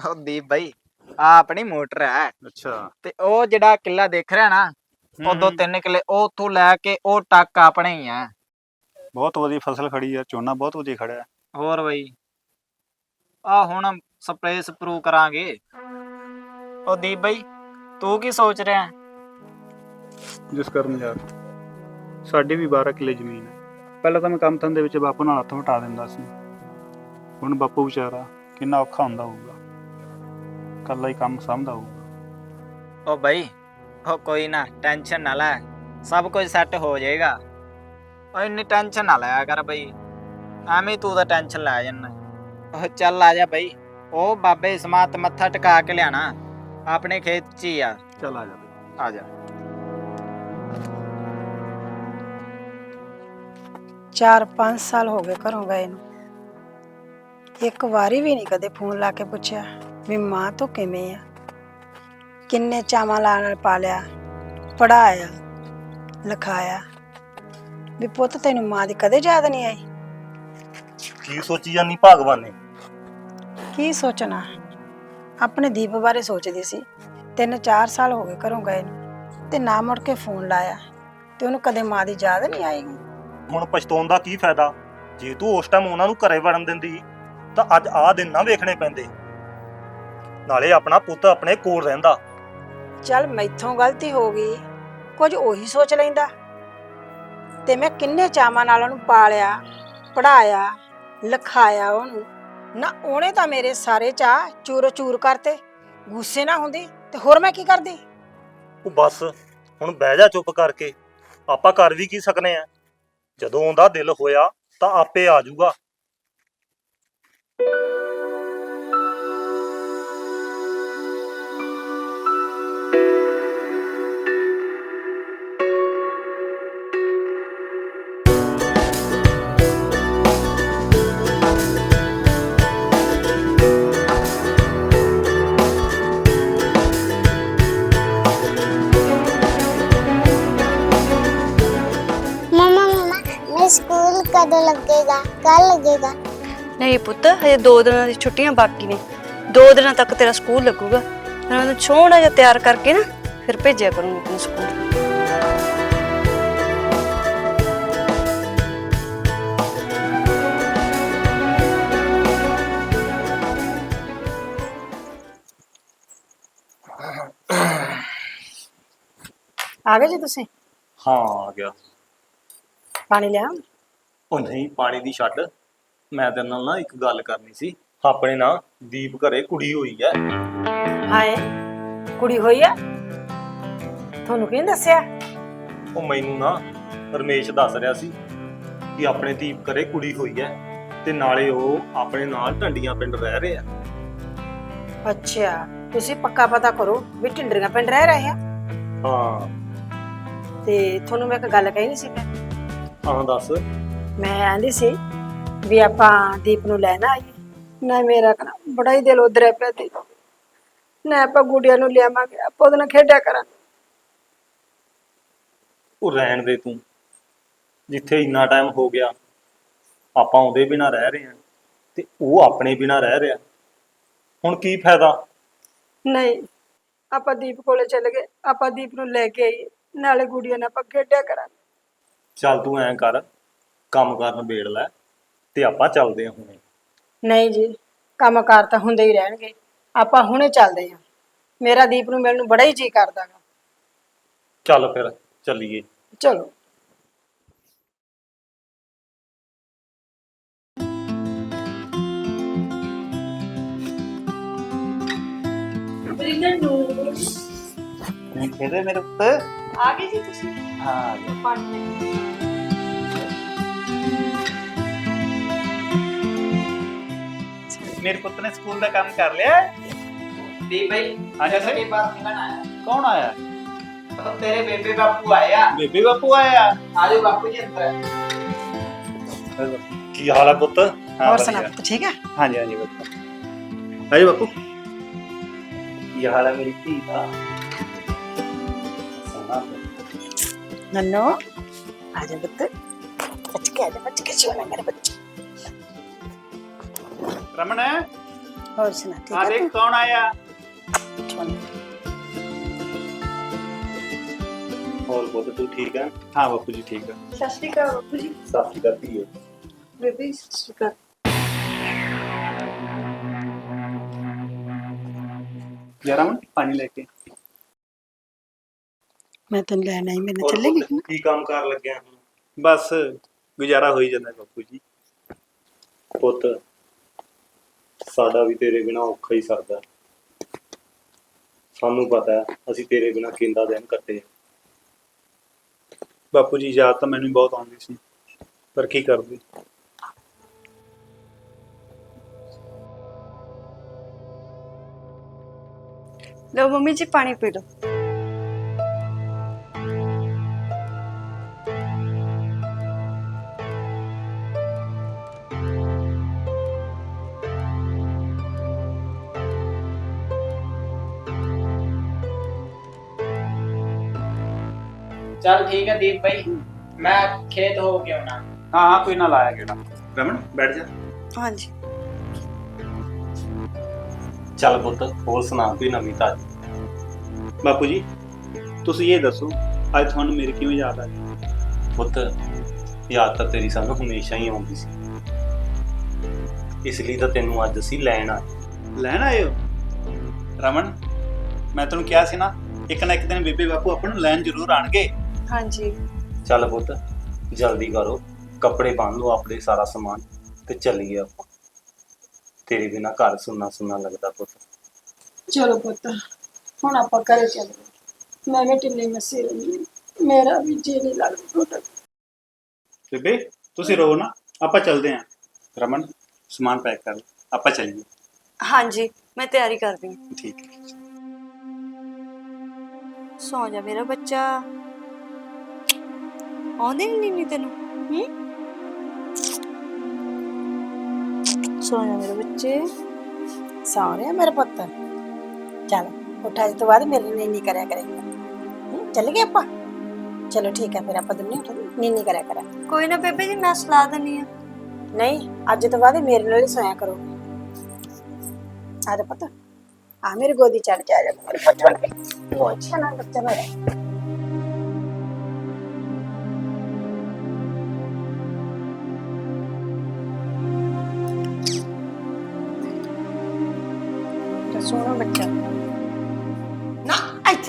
ਉਹ ਦੀਪ ਬਾਈ ਆ ਆਪਣੀ ਮੋਟਰ ਹੈ। ਅੱਛਾ। ਤੇ ਉਹ ਜਿਹੜਾ ਕਿੱਲਾ ਦੇਖ ਰਿਹਾ ਨਾ ਉਹ ਦੋ ਤਿੰਨ ਕਿੱਲੇ ਉਹ ਉੱਥੋਂ ਲੈ ਕੇ ਉਹ ਟੱਕ ਆਪਣੇ ਹੀ ਆ। ਬਹੁਤ ਵਧੀਆ ਫਸਲ ਖੜੀ ਹੈ ਝੋਨਾ ਬਹੁਤ ਵਧੀਆ ਖੜਾ ਹੈ ਹੋਰ ਬਈ ਆ ਹੁਣ ਸਪਰੇਅ ਸਪਰੂ ਕਰਾਂਗੇ। ਉਹ ਦੀਪ ਬਾਈ ਤੂੰ ਕੀ ਸੋਚ ਰਿਹਾ? ਹੈ? ਜਿਸ ਕਰਨ ਯਾਰ ਸਾਡੀ ਵੀ 12 ਕਿੱਲੇ ਜ਼ਮੀਨ ਹੈ। ਪਹਿਲਾਂ ਤਾਂ ਮੈਂ ਕੰਮ ਧੰਦੇ ਵਿੱਚ ਬਾਪੂ ਨਾਲ ਹੱਥ ਵਟਾ ਦਿੰਦਾ ਸੀ। ਹੁਣ ਬਾਪੂ ਵਿਚਾਰਾ ਕਿੰਨਾ ਔਖਾ ਹੁੰਦਾ ਹੋਊਗਾ। ਕੱਲਾ ਹੀ ਕੰਮ ਸੰਭਦਾ ਹੋਊਗਾ। ਉਹ ਬਾਈ ਉਹ ਕੋਈ ਨਾ ਟੈਨਸ਼ਨ ਨਾ ਲੈ। ਸਭ ਕੁਝ ਸੈੱਟ ਹੋ ਜਾਏਗਾ। ਉਹ ਇੰਨੀ ਟੈਨਸ਼ਨ ਨਾ ਲਿਆ ਕਰ ਬਈ। ਐਵੇਂ ਤੂੰ ਤਾਂ ਟੈਨਸ਼ਨ ਲੈ ਜਾਂਦਾ। ਉਹ ਚੱਲ ਆ ਜਾ ਬਈ। ਉਹ ਬਾਬੇ ਸਮਾਤ ਮੱਥਾ ਟਿਕਾ ਕੇ ਲਿਆਣਾ। ਆਪਣੇ ਖੇਤ 'ਚ ਹੀ ਆ। ਚੱਲ ਆ ਜਾ ਬਈ। ਆ ਜਾ। ਚਾਰ ਪੰਜ ਸਾਲ ਹੋ ਗਏ ਘਰੋਂ ਗਏ ਨੂੰ। ਇੱਕ ਵਾਰੀ ਵੀ ਨਹੀਂ ਕਦੇ ਫੋਨ ਲਾ ਕੇ ਪੁੱਛਿਆ ਵੀ ਮਾਂ ਤੋਂ ਕਿਵੇਂ ਆ? ਕਿੰਨੇ ਚਾਵਾਂ ਲਾ ਨਾਲ ਪਾਲਿਆ ਪੜਾਇਆ ਲਿਖਾਇਆ। ਵੀ ਪੁੱਤ ਤੈਨੂੰ ਮਾਂ ਦੀ ਕਦੇ ਯਾਦ ਨਹੀਂ ਆਈ? ਕੀ ਸੋਚੀ ਜਾਨੀ ਭਗਵਾਨ ਨੇ? ਕੀ ਸੋਚਣਾ? ਆਪਣੇ ਦੀਪ ਬਾਰੇ ਸੋਚਦੀ ਸੀ। ਤਿੰਨ ਚਾਰ ਸਾਲ ਹੋ ਗਏ ਘਰੋਂ ਗਏ ਨੂੰ ਤੇ ਨਾ ਮੁੜ ਕੇ ਫੋਨ ਲਾਇਆ ਤੇ ਉਹਨੂੰ ਕਦੇ ਮਾਂ ਦੀ ਯਾਦ ਨਹੀਂ ਆਈ? ਹੁਣ ਪਛਤਾਉਣ ਦਾ ਕੀ ਫਾਇਦਾ? ਜੇ ਤੂੰ ਉਸ ਟਾਈਮ ਉਹਨਾਂ ਨੂੰ ਘਰੇ ਵੜਨ ਦਿੰਦੀ ਤਾਂ ਅੱਜ ਆਹ ਦਿਨ ਨਾ ਵੇਖਣੇ ਪੈਂਦੇ। ਨਾਲੇ ਆਪਣਾ ਪੁੱਤ ਆਪਣੇ ਕੋਲ ਰਹਿੰਦਾ। ਚੱਲ ਮੈਥੋਂ ਗਲਤੀ ਹੋ ਗਈ, ਕੁਝ ਉਹੀ ਸੋਚ ਲੈਂਦਾ। ਤੇ ਮੈਂ ਕਿੰਨੇ ਚਾਵਾਂ ਨਾਲ ਉਹਨੂੰ ਪਾਲਿਆ ਪੜਾਇਆ ਲਿਖਾਇਆ ਉਹਨੂੰ। ਨਾ ਉਹਨੇ ਤਾਂ ਮੇਰੇ ਸਾਰੇ ਚਾਹ ਚੂਰ ਚੂਰ ਕਰਤੇ, ਗੁੱਸੇ ਨਾ ਹੁੰਦੀ, ਤੇ ਹੋਰ ਮੈਂ ਕੀ ਕਰਦੀ? ਉਹ ਬਸ, ਹੁਣ ਬਹਿ ਜਾ ਚੁੱਪ ਕਰਕੇ, ਆਪਾਂ ਕਰ ਵੀ ਕੀ ਸਕਨੇ ਆ? ਜਦੋਂ ਉਹਦਾ ਦਿਲ ਹੋਇਆ, ਤਾਂ ਆਪੇ ਆ ਜਾਊਗਾ। ਕਦੋਂ ਲੱਗੇਗਾ? ਕੱਲ ਲੱਗੇਗਾ। ਨਹੀਂ ਪੁੱਤ ਹਜੇ 2 ਦਿਨਾਂ ਦੀ ਛੁੱਟੀਆਂ ਬਾਕੀ ਨੇ। 2 ਦਿਨਾਂ ਤੱਕ ਤੇਰਾ ਸਕੂਲ ਲੱਗੂਗਾ। ਮੈਂ ਉਹਨੂੰ ਛੋਣਾ ਜਿਹਾ ਤਿਆਰ ਕਰਕੇ ਨਾ ਫਿਰ ਭੇਜਿਆ ਕਰੂੰਗੀ ਤੈਨੂੰ ਸਕੂਲ। ਆ ਗਏ ਜੀ ਤੁਸੀਂ? ਹਾਂ ਆ ਗਿਆ। ਪਾਣੀ ਲਿਆ ਉਹ ਨਹੀਂ ਪਾਣੀ ਦੀ ਛੱਡ। ਮੈਂ ਤੇਰੇ ਨਾਲ ਨਾ ਇੱਕ ਗੱਲ ਕਰਨੀ ਸੀ। ਆਪਣੇ ਨਾ ਦੀਪ ਘਰੇ ਕੁੜੀ ਹੋਈ ਐ। ਹਾਏ ਕੁੜੀ ਹੋਈ ਆ ਤੁਹਾਨੂੰ ਕਿਹਨੇ ਦੱਸਿਆ? ਉਹ ਮੈਨੂੰ ਨਾ ਰਮੇਸ਼ ਦੱਸ ਰਿਹਾ ਸੀ ਕਿ ਆਪਣੇ ਦੀਪ ਘਰੇ ਕੁੜੀ ਹੋਈ ਐ ਤੇ ਨਾਲੇ ਉਹ ਆਪਣੇ ਨਾਲ ਢੰਡੀਆਂ ਪਿੰਡ ਰਹਿ ਰਹੇ ਆ। ਅੱਛਾ ਤੁਸੀਂ ਪੱਕਾ ਪਤਾ ਕਰੋ ਵੀ ਢਿੰਡਰੀਆਂ ਪਿੰਡ ਰਹਿ ਰਹੇ ਆ? ਹਾਂ। ਤੇ ਤੁਹਾਨੂੰ ਮੈਂ ਇੱਕ ਗੱਲ ਕਹਿਣੀ ਸੀ ਫਿਰ ਹਾਂ ਦੱਸ। ਮੈਂ ਆਂਦੀ ਸੀ ਵੀ ਆਪਾਂ ਦੀਪ ਨੂੰ ਲੈਣਾ ਆਈਏ। ਨਾ ਮੇਰਾ ਕਨਾ ਬੜਾ ਹੀ ਦਿਲ ਉਧਰ ਪਿਆ ਤੇ। ਨਾ ਆਪਾਂ ਗੁੱਡੀਆਂ ਨੂੰ ਲਿਆਵਾਂਗੇ ਆਪਾਂ ਉਹਦੇ ਨਾਲ ਖੇਡਿਆ ਕਰਾਂਗੇ। ਉਹ ਰਹਿਣ ਦੇ ਤੂੰ। ਜਿੱਥੇ ਇੰਨਾ ਟਾਈਮ ਹੋ ਗਿਆ ਆਪਾਂ ਉਹਦੇ ਬਿਨਾ ਰਹਿ ਰਹੇ ਆ ਤੇ ਉਹ ਆਪਣੇ ਬਿਨਾ ਰਹਿ ਰਿਹਾ। ਹੁਣ ਕੀ ਫਾਇਦਾ? ਨਹੀਂ ਆਪਾਂ ਦੀਪ ਕੋਲੇ ਚੱਲ ਗਏ ਆਪਾਂ ਦੀਪ ਨੂੰ ਲੈ ਕੇ ਆਈਏ। ਨਾਲੇ ਗੁੱਡੀਆਂ ਨਾਲ ਆਪਾਂ ਖੇਡਿਆ ਕਰਾਂਗੇ। ਚੱਲ ਤੂੰ ਐਂ ਕਰ ਕੰਮ ਕਰਨ ਬੇੜ ਲੈ ਤੇ ਆਪਾਂ ਚੱਲਦੇ ਹਾਂ ਹੁਣੇ। ਨਹੀਂ ਜੀ ਕੰਮਕਾਰ ਤਾਂ ਹੁੰਦੇ ਹੀ ਰਹਿਣਗੇ। ਆਪਾਂ ਹੁਣੇ ਚੱਲਦੇ ਹਾਂ। ਮੇਰਾ ਦੀਪ ਨੂੰ ਮਿਲਣ ਨੂੰ ਬੜਾ ਹੀ ਜੀ ਕਰਦਾਗਾ ਚੱਲ ਫਿਰ ਚੱਲੀਏ। ਚਲੋ। ਕਿਹਦੇ ਮੇਰੇ ਉੱਤੇ ਆ ਗਏ ਜੀ ਤੁਸੀਂ? ਹਾਂ ਮੇਰੇ ਪੁੱਤ ਨੇ ਸਕੂਲ ਦਾ ਕੰਮ ਕਰ ਲਿਆ। ਹੈ? ਦੀ ਭਾਈ ਅੱਛਾ ਸਰ। ਕੌਣ ਆਇਆ? ਤੇਰੇ ਬੇਬੇ ਬਾਪੂ ਆਇਆ। ਬੇਬੇ ਬਾਪੂ ਆਇਆ। ਆਜੋ ਬਾਪੂ ਜੀ ਅੰਦਰ। ਕੀ ਹਾਲ ਹੈ ਪੁੱਤ? ਹੋਰ ਸੁਣਾ ਪੁੱਤ ਠੀਕ ਹੈ ਹਾਂਜੀ ਹਾਂਜੀ ਬੱਪੂ ਆਜੋ ਬੱਪੂ। ਕੀ ਹਾਲ ਹੈ ਮੇਰੀ ਧੀ ਦਾ? ਨੰਨੋ ਆ ਜਾ ਪੁੱਤ। ਕੇ ਆ ਜਾ ਕੇ। ਚੋਣਾ ਮੇਰੇ ਬੱਚ ਰਮਨ ਹੋਰ ਸੁਣਾ ਠੀਕ ਆ ਹੈ ਦੇਖ ਕੌਣ ਆਇਆ ਤੂੰ ਹੋਰ ਪੁੱਤ ਤੂੰ ਠੀਕ ਹੈ ਹਾਂ ਬਾਪੂ ਜੀ ਠੀਕ ਆ ਸਤਿ ਸ਼੍ਰੀ ਅਕਾਲ ਬਾਪੂ ਜੀ ਸਾਫੀ ਕਰਦੀ ਹੈ ਬੇਬੀ ਸਤਿ ਸ਼੍ਰੀ ਅਕਾਲ ਯਾ ਰਮਨ ਪਾਣੀ ਲੈ ਕੇ ਮੈਂ ਤੈਨੂੰ ਲੈਣ ਆਈ ਮੇਰੇ ਨਾਲ ਹੋਰ ਚੱਲੇਗੀ ਪੁੱਤ, ਕੀ ਕੰਮ ਕਰ ਲੱਗਿਆ ਹੁਣ ਬਸ ਗੁਜ਼ਾਰਾ ਹੋਈ ਜਾਂਦਾ ਬਾਪੂ ਜੀ ਪੁੱਤ ਸਾਡਾ ਵੀ ਤੇਰੇ ਬਿਨਾ ਔਖਾ ਹੀ ਸਰਦਾ। ਸਾਨੂੰ ਪਤਾ ਹੈ ਅਸੀਂ ਤੇਰੇ ਬਿਨਾ ਕਿੰਦਾ ਦਿਨ ਕੱਟੇ ਬਾਪੂ ਜੀ ਯਾਦ ਤਾਂ ਮੈਨੂੰ ਵੀ ਬਹੁਤ ਆਉਂਦੀ ਸੀ ਪਰ ਕੀ ਕਰਦੇ? ਲਓ ਮੰਮੀ ਜੀ ਪਾਣੀ ਪੀ ਲਓ। ਚੱਲ ਠੀਕ ਹੈ ਦੀਪ ਭਾਈ ਮੈਂ ਖੇਤ ਹੋ ਕੇ ਆਉਣਾ। ਹਾਂ ਕੋਈ ਨਾ ਲਾਇਆ ਕਿਹੜਾ ਰਮਨ ਬੈਠ ਜਾ। ਹਾਂਜੀ। ਚੱਲ ਪੁੱਤ ਹੋਰ ਸੁਣਾ ਕੋਈ ਨਵੀਂ ਤਾਜ਼ੀ? ਬਾਪੂ ਜੀ ਤੁਸੀਂ ਇਹ ਦੱਸੋ ਅੱਜ ਤੁਹਾਨੂੰ ਮੇਰੇ ਕਿਵੇਂ ਯਾਦ ਆ ਪੁੱਤ ਯਾਦ ਤਾਂ ਤੇਰੀ ਸਾਨੂੰ ਹਮੇਸ਼ਾ ਹੀ ਆਉਂਦੀ ਸੀ। ਇਸ ਲਈ ਤਾਂ ਤੈਨੂੰ ਅੱਜ ਅਸੀਂ ਲੈਣ ਆਏ। ਲੈਣ ਆਏ ਹੋ? ਰਮਨ ਮੈਂ ਤੁਹਾਨੂੰ ਕਿਹਾ ਸੀ ਨਾ ਇੱਕ ਨਾ ਇੱਕ ਦਿਨ ਬੀਬੀ ਬਾਪੂ ਆਪਾਂ ਨੂੰ ਲੈਣ ਜ਼ਰੂਰ ਆਣਗੇ ਹਾਂਜੀ। ਚੱਲ ਪੁੱਤ ਜਲਦੀ ਕਰੋ। ਕੱਪੜੇ ਬੰਨ ਲਓ ਆਪਣੇ ਸਾਰਾ ਸਮਾਨ ਤੇ ਚੱਲੀਏ ਆਪਾਂ। ਤੇਰੇ ਬਿਨਾ ਘਰ ਸੁੰਨਾ ਸੁੰਨਾ ਲੱਗਦਾ ਪੁੱਤ। ਚਲੋ ਪੁੱਤ ਹੁਣ ਆਪਾਂ ਘਰੇ ਚੱਲਦੇ ਮੈਂ ਵੀ ਢਿੱਲੀ ਮੱਸੀ ਰਹੀ ਮੇਰਾ ਵੀ ਜੀ ਨਹੀਂ ਲੱਗਦਾ ਪੁੱਤ। ਬੇਬੇ ਤੁਸੀਂ ਰੋ ਨਾ। ਆਪਾਂ ਚੱਲਦੇ ਆਂ ਰਮਨ ਸਮਾਨ ਪੈਕ ਕਰ ਆਪਾਂ ਚੱਲੀਏ। ਹਾਂਜੀ ਮੈਂ ਤਿਆਰੀ ਕਰਦੀ ਹਾਂ। ਠੀਕ ਹੈ। ਸੌ ਜਾ ਮੇਰਾ ਬੱਚਾ। ਆਉਂਦੀ ਨਹੀਂ ਨੀ ਤੈਨੂੰ ਹੂੰ ਸੌ ਜਾ ਮੇਰੇ ਬੱਚੇ ਸੌਰਿਆ ਮੇਰੇ ਪੁੱਤ ਚੱਲ ਉੱਠ ਅੱਜ ਤੋਂ ਬਾਅਦ ਮੇਰੇ ਨਾਲ ਨਹੀਂ ਕਰਿਆ ਕਰੇਗਾ ਹੂੰ, ਚੱਲ ਗਏ ਆਪਾਂ ਚਲੋ ਠੀਕ ਹੈ ਫਿਰ ਆਪਾਂ ਦੋਨੇ ਉੱਠ ਨਹੀਂ ਨਹੀਂ ਕਰਿਆ ਕਰਾਂਗੇ ਕੋਈ ਨਾ ਬੇਬੇ ਜੀ ਮੈਂ ਸਲਾਹ ਦਿੰਨੀ ਆ ਨਹੀਂ ਅੱਜ ਤੋਂ ਬਾਅਦ ਮੇਰੇ ਨਾਲ ਹੀ ਸੋਇਆ ਕਰੋ ਆ ਜਾ ਪੁੱਤ ਆ ਮੇਰੇ ਗੋਦੀ ਚੜ ਜਾ ਜਾ ਮੇਰੇ ਪੁੱਤ ਬਣ ਕੇ ਉਹ ਅੱਛਾ ਨਾ ਬੱਚਾ ਮੇਰਾ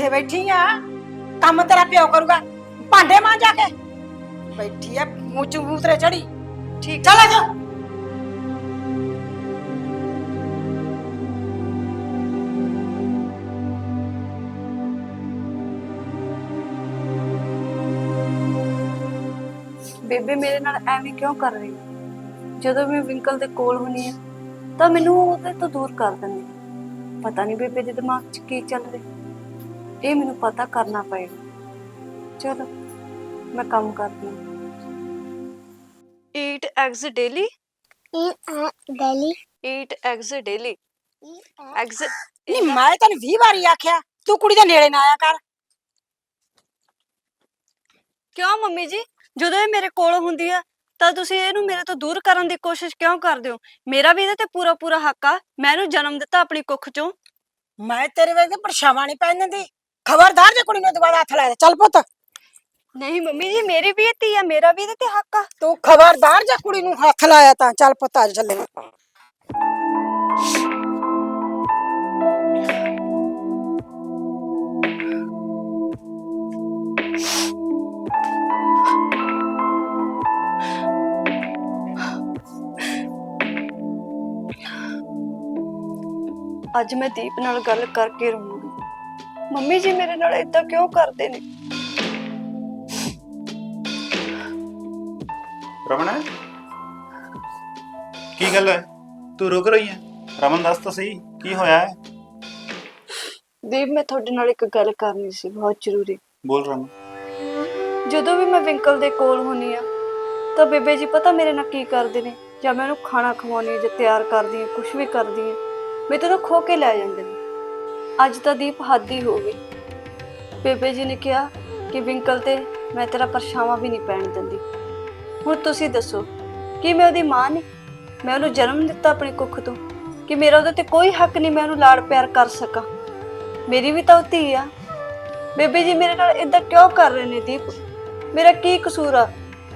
ਇੱਥੇ ਬੈਠੀ ਆ। ਕੰਮ ਤੇਰਾ ਪਿਓ ਕਰੂਗਾ। ਭਾਂਡੇ ਮਾਂ ਜਾ ਕੇ। ਬੈਠੀ ਆ, ਮੂੰਹ ਚ ਮੂਤਰੇ ਚੜੀ। ਠੀਕ। ਚੱਲ ਆ ਜਾ। ਬੇਬੇ, ਮੇਰੇ ਨਾਲ ਐਵੇਂ ਕਿਉਂ ਕਰ ਰਹੀ ਹੈ? ਜਦੋਂ ਮੈਂ ਵਿੰਕਲ ਦੇ ਕੋਲ ਹੁੰਨੀ ਆ, ਤਾਂ ਮੈਨੂੰ ਉਹਦੇ ਤੋਂ ਦੂਰ ਕਰ ਦਿੰਦੀ ਹੈ। ਪਤਾ ਨਹੀਂ ਬੇਬੇ ਦੇ ਦਿਮਾਗ 'ਚ ਕੀ ਚੱਲ ਰਿਹਾ। ਇਹ ਮੈਨੂੰ ਪਤਾ ਕਰਨਾ ਪਏਗਾ। ਚਲੋ ਮੈਂ ਕੰਮ ਕਰਦੀ ਹਾਂ। Eat eggs daily Eat at. Eat eggs daily Eat at eggs ਨਹੀਂ ਮੈਂ ਤੈਨੂੰ 20 ਵਾਰੀ ਆਖਿਆ ਤੂੰ ਕੁੜੀ ਦੇ ਨੇੜੇ ਨਾ ਆਇਆ ਕਰ। ਕਿਉਂ ਮੰਮੀ ਜੀ? ਜਦੋਂ ਇਹ ਮੇਰੇ ਕੋਲ ਹੁੰਦੀ ਆ ਤਾਂ ਤੁਸੀਂ ਇਹਨੂੰ ਮੇਰੇ ਤੋਂ ਦੂਰ ਕਰਨ ਦੀ ਕੋਸ਼ਿਸ਼ ਕਿਉਂ ਕਰਦੇ ਹੋ? ਮੇਰਾ ਵੀ ਇਹਦੇ ਤੇ ਪੂਰਾ ਪੂਰਾ ਹੱਕ ਆ। ਮੈਂ ਇਹਨੂੰ ਜਨਮ ਦਿੱਤਾ ਆਪਣੀ ਕੁੱਖ ਚੋਂ। ਮੈਂ ਤੇਰੇ ਵੇਲੇ ਪਰਛਾਵਾਂ ਨਹੀਂ ਪੈਣ ਦਿੰਦੀ। ਖਬਰਦਾਰ ਜੇ ਕੁੜੀ ਨੂੰ ਦੁਬਾਰਾ ਹੱਥ ਲਾਇਆ ਚੱਲ ਪੁੱਤ। ਨਹੀਂ ਮੰਮੀ ਜੀ ਮੇਰੀ ਵੀ ਧੀ ਆ ਮੇਰਾ ਵੀ ਇਹਦੇ ਤੇ ਹੱਕ ਆ। ਤੂੰ ਖਬਰਦਾਰ ਜੇ ਕੁੜੀ ਨੂੰ ਹੱਥ ਲਾਇਆ ਤਾਂ ਚੱਲ ਪੁੱਤ ਅੱਜ ਚੱਲੇ। ਅੱਜ ਮੈਂ ਦੀਪ ਨਾਲ ਗੱਲ ਕਰਕੇ ਰਹੂੰਗੀ ਮੰਮੀ ਜੀ ਮੇਰੇ ਨਾਲ ਇਦਾਂ ਕਿਉਂ ਕਰਦੇ ਨੇ? ਰਮਨ ਕੀ ਗੱਲ ਹੈ? ਤੂੰ ਰੁਕ ਰਹੀ ਹੈ? ਰਮਨ ਦੱਸ ਤਾਂ ਸਹੀ ਕੀ ਹੋਇਆ ਹੈ? ਦੀਪ ਮੈਂ ਤੁਹਾਡੇ ਨਾਲ ਇੱਕ ਗੱਲ ਕਰਨੀ ਸੀ ਬਹੁਤ ਜ਼ਰੂਰੀ। ਬੋਲ ਰਮਨ। ਜਦੋਂ ਵੀ ਮੈਂ ਵਿੰਕਲ ਦੇ ਕੋਲ ਹੁੰਨੀ ਆ ਤਾਂ ਬੇਬੇ ਜੀ ਪਤਾ ਮੇਰੇ ਨਾਲ ਕੀ ਕਰਦੇ ਨੇ? ਜਾਂ ਮੈਂ ਉਹਨੂੰ ਖਾਣਾ ਖਵਾਉਣੀ ਜਾਂ ਤਿਆਰ ਕਰਦੀ ਆ ਕੁਝ ਵੀ ਕਰਦੀ ਆ ਮੈਂ ਤੈਨੂੰ ਖੋ ਕੇ ਲੈ ਜਾਂਦੇ ਨੇ ਅੱਜ ਤਾਂ ਦੀਪ ਹੱਦ ਹੀ ਹੋ ਗਈ। ਬੇਬੇ ਜੀ ਨੇ ਕਿਹਾ ਕਿ ਵਿੰਕਲ ਤੇ ਮੈਂ ਤੇਰਾ ਪਰਛਾਵਾਂ ਵੀ ਨਹੀਂ ਪੈਣ ਦਿੰਦੀ। ਹੁਣ ਤੁਸੀਂ ਦੱਸੋ, ਕਿ ਮੈਂ ਉਹਦੀ ਮਾਂ ਨਹੀਂ? ਮੈਂ ਉਹਨੂੰ ਜਨਮ ਦਿੱਤਾ ਆਪਣੀ ਕੁੱਖ ਤੋਂ। ਕਿ ਮੇਰਾ ਉਹਦੇ ਤੇ ਕੋਈ ਹੱਕ ਨਹੀਂ ਮੈਂ ਉਹਨੂੰ ਲਾੜ ਪਿਆਰ ਕਰ ਸਕਾਂ? ਮੇਰੀ ਵੀ ਤਾਂ ਉਹ ਧੀ ਆ। ਬੇਬੇ ਜੀ ਮੇਰੇ ਨਾਲ ਇਦਾਂ ਕਿਉਂ ਕਰ ਰਹੇ ਨੇ ਦੀਪ? ਮੇਰਾ ਕੀ ਕਸੂਰ ਆ?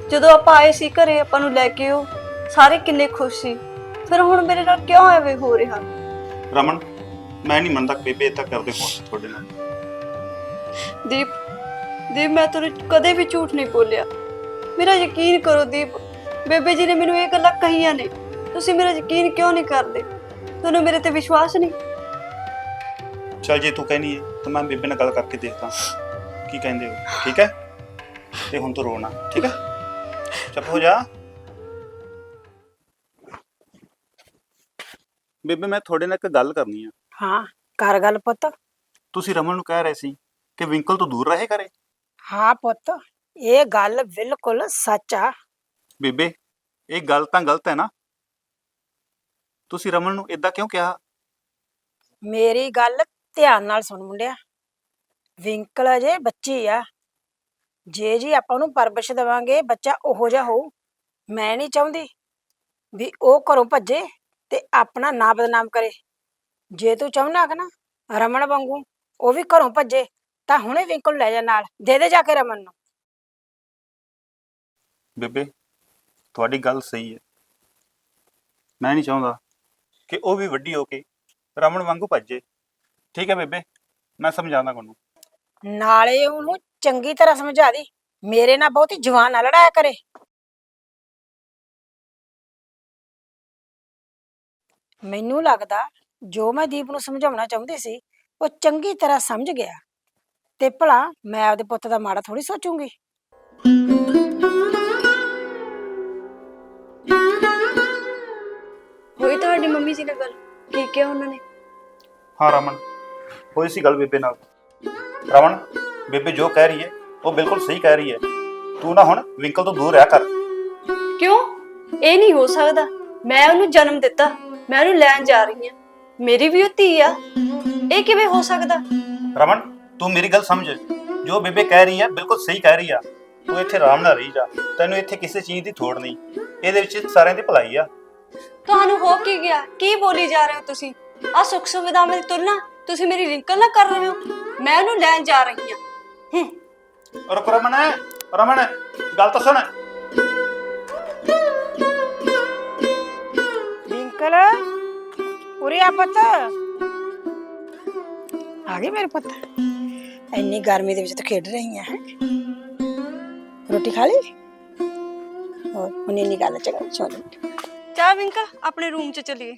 ਜਦੋਂ ਆਪਾਂ ਆਏ ਸੀ ਘਰੇ, ਆਪਾਂ ਨੂੰ ਲੈ ਕੇ ਉਹ ਸਾਰੇ ਕਿੰਨੇ ਖੁਸ਼ ਸੀ। ਫਿਰ ਹੁਣ ਮੇਰੇ ਨਾਲ ਕਿਉਂ ਐਵੇਂ ਹੋ ਰਿਹਾ? ਰਮਨ ਮੈਂ ਨਹੀਂ ਮੰਨਦਾ ਕਿ ਬੇਬੇ ਇਦਾਂ ਕਰਦੇ ਹੋਣ ਤੁਹਾਡੇ ਨਾਲ। ਦੀਪ ਦੀਪ ਮੈਂ ਤੁਹਾਨੂੰ ਕਦੇ ਵੀ ਝੂਠ ਨਹੀਂ ਬੋਲਿਆ। ਮੇਰਾ ਯਕੀਨ ਕਰੋ ਦੀਪ ਬੇਬੇ ਜੀ ਨੇ ਮੈਨੂੰ ਇਹ ਗੱਲਾਂ ਕਹੀਆਂ ਨੇ। ਤੁਸੀਂ ਮੇਰਾ ਯਕੀਨ ਕਿਉਂ ਨਹੀਂ ਕਰਦੇ? ਤੁਹਾਨੂੰ ਮੇਰੇ ਤੇ ਵਿਸ਼ਵਾਸ ਨਹੀਂ? ਚਲ ਜੇ ਤੂੰ ਕਹਿਨੀ ਹੈ ਤਾਂ ਮੈਂ ਬੇਬੇ ਨਾਲ ਗੱਲ ਕਰਕੇ ਦੇਖਦਾ। ਕੀ ਕਹਿੰਦੇ ਹੋ? ਠੀਕ ਹੈ? ਤੇ ਹੁਣ ਤੂੰ ਰੋਣਾ ਠੀਕ ਹੈ? ਚੁੱਪ ਹੋ ਜਾ। ਬੇਬੇ ਮੈਂ ਤੁਹਾਡੇ ਨਾਲ ਇੱਕ ਗੱਲ ਕਰਨੀ ਆ। ਹਾਂ ਕਰ ਗੱਲ ਪੁੱਤ। ਤੁਸੀਂ ਰਮਨ ਨੂੰ ਕਹਿ ਰਹੇ ਸੀ ਕਿ ਵਿੰਕਲ ਤੋਂ ਦੂਰ ਰਹੇ ਕਰੇ ਹਾਂ ਪੁੱਤ ਇਹ ਗੱਲ ਬਿਲਕੁਲ ਸੱਚ ਆ। ਬੇਬੇ ਇਹ ਗੱਲ ਤਾਂ ਗਲਤ ਹੈ ਨਾ। ਤੁਸੀਂ ਰਮਨ ਨੂੰ ਇਦਾਂ ਕਿਉਂ ਕਿਹਾ? ਮੇਰੀ ਗੱਲ ਧਿਆਨ ਨਾਲ ਸੁਣ ਮੁੰਡਿਆ। ਵਿੰਕਲ ਅਜੇ ਬੱਚੀ ਆ। ਜੇ ਜੀ ਆਪਾਂ ਉਹਨੂੰ ਪਰਵਿਸ਼ ਦੇਵਾਂਗੇ ਬੱਚਾ ਉਹੋ ਜਿਹਾ ਹੋਊ ਮੈਂ ਨਹੀਂ ਚਾਹੁੰਦੀ ਵੀ ਉਹ ਘਰੋਂ ਭੱਜੇ ਤੇ ਆਪਣਾ ਨਾਂ ਬਦਨਾਮ ਕਰੇ। ਜੇ ਤੂੰ ਚਾਹੁੰਦਾ ਕਿ ਨਾ ਰਮਨ ਵਾਂਗੂ ਉਹ ਵੀ ਘਰੋਂ ਭੱਜੇ ਤਾਂ ਹੁਣੇ ਵਿੰਕਲ ਲੈ ਜਾ ਨਾਲ ਦੇ ਦੇ ਜਾ ਕੇ ਰਮਨ ਨੂੰ। ਬੇਬੇ ਤੁਹਾਡੀ ਗੱਲ ਸਹੀ ਹੈ। ਮੈਂ ਨਹੀਂ ਚਾਹੁੰਦਾ ਕਿ ਉਹ ਵੀ ਵੱਡੀ ਹੋ ਕੇ ਰਮਨ ਵਾਂਗੂ ਭੱਜੇ। ਠੀਕ ਹੈ ਬੇਬੇ ਮੈਂ ਸਮਝਾਉਂਦਾ ਤੁਹਾਨੂੰ। ਨਾਲੇ ਉਹਨੂੰ ਚੰਗੀ ਤਰ੍ਹਾਂ ਸਮਝਾ ਦੀ ਮੇਰੇ ਨਾਲ ਬਹੁਤੀ ਜਵਾਨ ਨਾ ਲੜਾਇਆ ਕਰੇ। ਮੈਨੂੰ ਲੱਗਦਾ ਜੋ ਮੈਂ ਦੀਪ ਨੂੰ ਸਮਝਾਉਣਾ ਚਾਹੁੰਦੀ ਸੀ ਉਹ ਚੰਗੀ ਤਰ੍ਹਾਂ ਸਮਝ ਗਿਆ ਤੇ ਭਲਾ ਮੈਂ ਆਪਦੇ ਪੁੱਤ ਦਾ ਮਾੜਾ ਥੋੜੀ ਸੋਚੂੰਗੀ। ਹੋਈ ਤੁਹਾਡੀ ਮੰਮੀ ਜੀ ਨਾਲ ਗੱਲ? ਕੀ ਕਿਹਾ ਉਹਨਾਂ ਨੇ? ਹਾਂ ਰਮਨ। ਹੋਈ ਸੀ ਗੱਲ ਬੇਬੇ ਨਾਲ। ਰਮਨ ਬੇਬੇ ਜੋ ਕਹਿ ਰਹੀ ਹੈ ਉਹ ਬਿਲਕੁਲ ਸਹੀ ਕਹਿ ਰਹੀ ਹੈ। ਤੂੰ ਨਾ ਹੁਣ ਵਿੰਕਲ ਤੋਂ ਦੂਰ ਰਿਹਾ ਕਰ। ਕਿਉਂ? ਇਹ ਨਹੀਂ ਹੋ ਸਕਦਾ। ਮੈਂ ਉਹਨੂੰ ਜਨਮ ਦਿੱਤਾ। ਮੈਂ ਉਹਨੂੰ ਲੈਣ ਜਾ ਰਹੀ ਹਾਂ। ਮੇਰੀ ਵੀ ਉਹ ਧੀ ਆ। ਇਹ ਕਿਵੇਂ ਹੋ ਸਕਦਾ? ਰਮਨ ਤੂੰ ਮੇਰੀ ਗੱਲ ਸਮਝ। ਜੋ ਬੇਬੇ ਕਹਿ ਰਹੀ ਹੈ ਬਿਲਕੁਲ ਸਹੀ ਕਹਿ ਰਹੀ ਆ। ਤੂੰ ਇੱਥੇ ਆਰਾਮ ਨਾਲ ਰਹੀ ਜਾ। ਤੈਨੂੰ ਇੱਥੇ ਕਿਸੇ ਚੀਜ਼ ਦੀ ਥੋੜ ਨਹੀਂ। ਇਹਦੇ ਵਿੱਚ ਸਾਰਿਆਂ ਦੀ ਭਲਾਈ ਆ। ਤੁਹਾਨੂੰ ਹੋ ਕੀ ਗਿਆ? ਕੀ ਬੋਲੀ ਜਾ ਰਹੇ ਹੋ ਤੁਸੀਂ? ਆ ਸੁੱਖ ਸੁਵਿਧਾਵਾਂ ਦੀ ਤੁਲਨਾ ਤੁਸੀਂ ਮੇਰੀ ਰਿੰਕਲ ਨਾਲ ਕਰ ਰਹੇ ਹੋ। ਮੈਂ ਉਹਨੂੰ ਲੈਣ ਜਾ ਰਹੀ ਹਾਂ। ਹੂੰ। ਰੁਕ ਰਮਨ ਰਮਨ ਗੱਲ ਤਾਂ ਸੁਣ। ਉਰੇ ਆ ਪੁੱਤ। ਆ ਗਏ ਮੇਰੇ ਪੁੱਤ। ਇੰਨੀ ਗਰਮੀ ਦੇ ਵਿੱਚ ਤੂੰ ਖੇਡ ਰਹੀ ਆ ਰੋਟੀ ਖਾ ਲਈ? ਹੋਰ ਉਹਨੇ ਨਹੀਂ ਗੱਲ ਚੰਗਾ ਸੁਣ ਚਾ ਵਿੰਕਲ ਆਪਣੇ ਰੂਮ 'ਚ ਚਲੀਏ।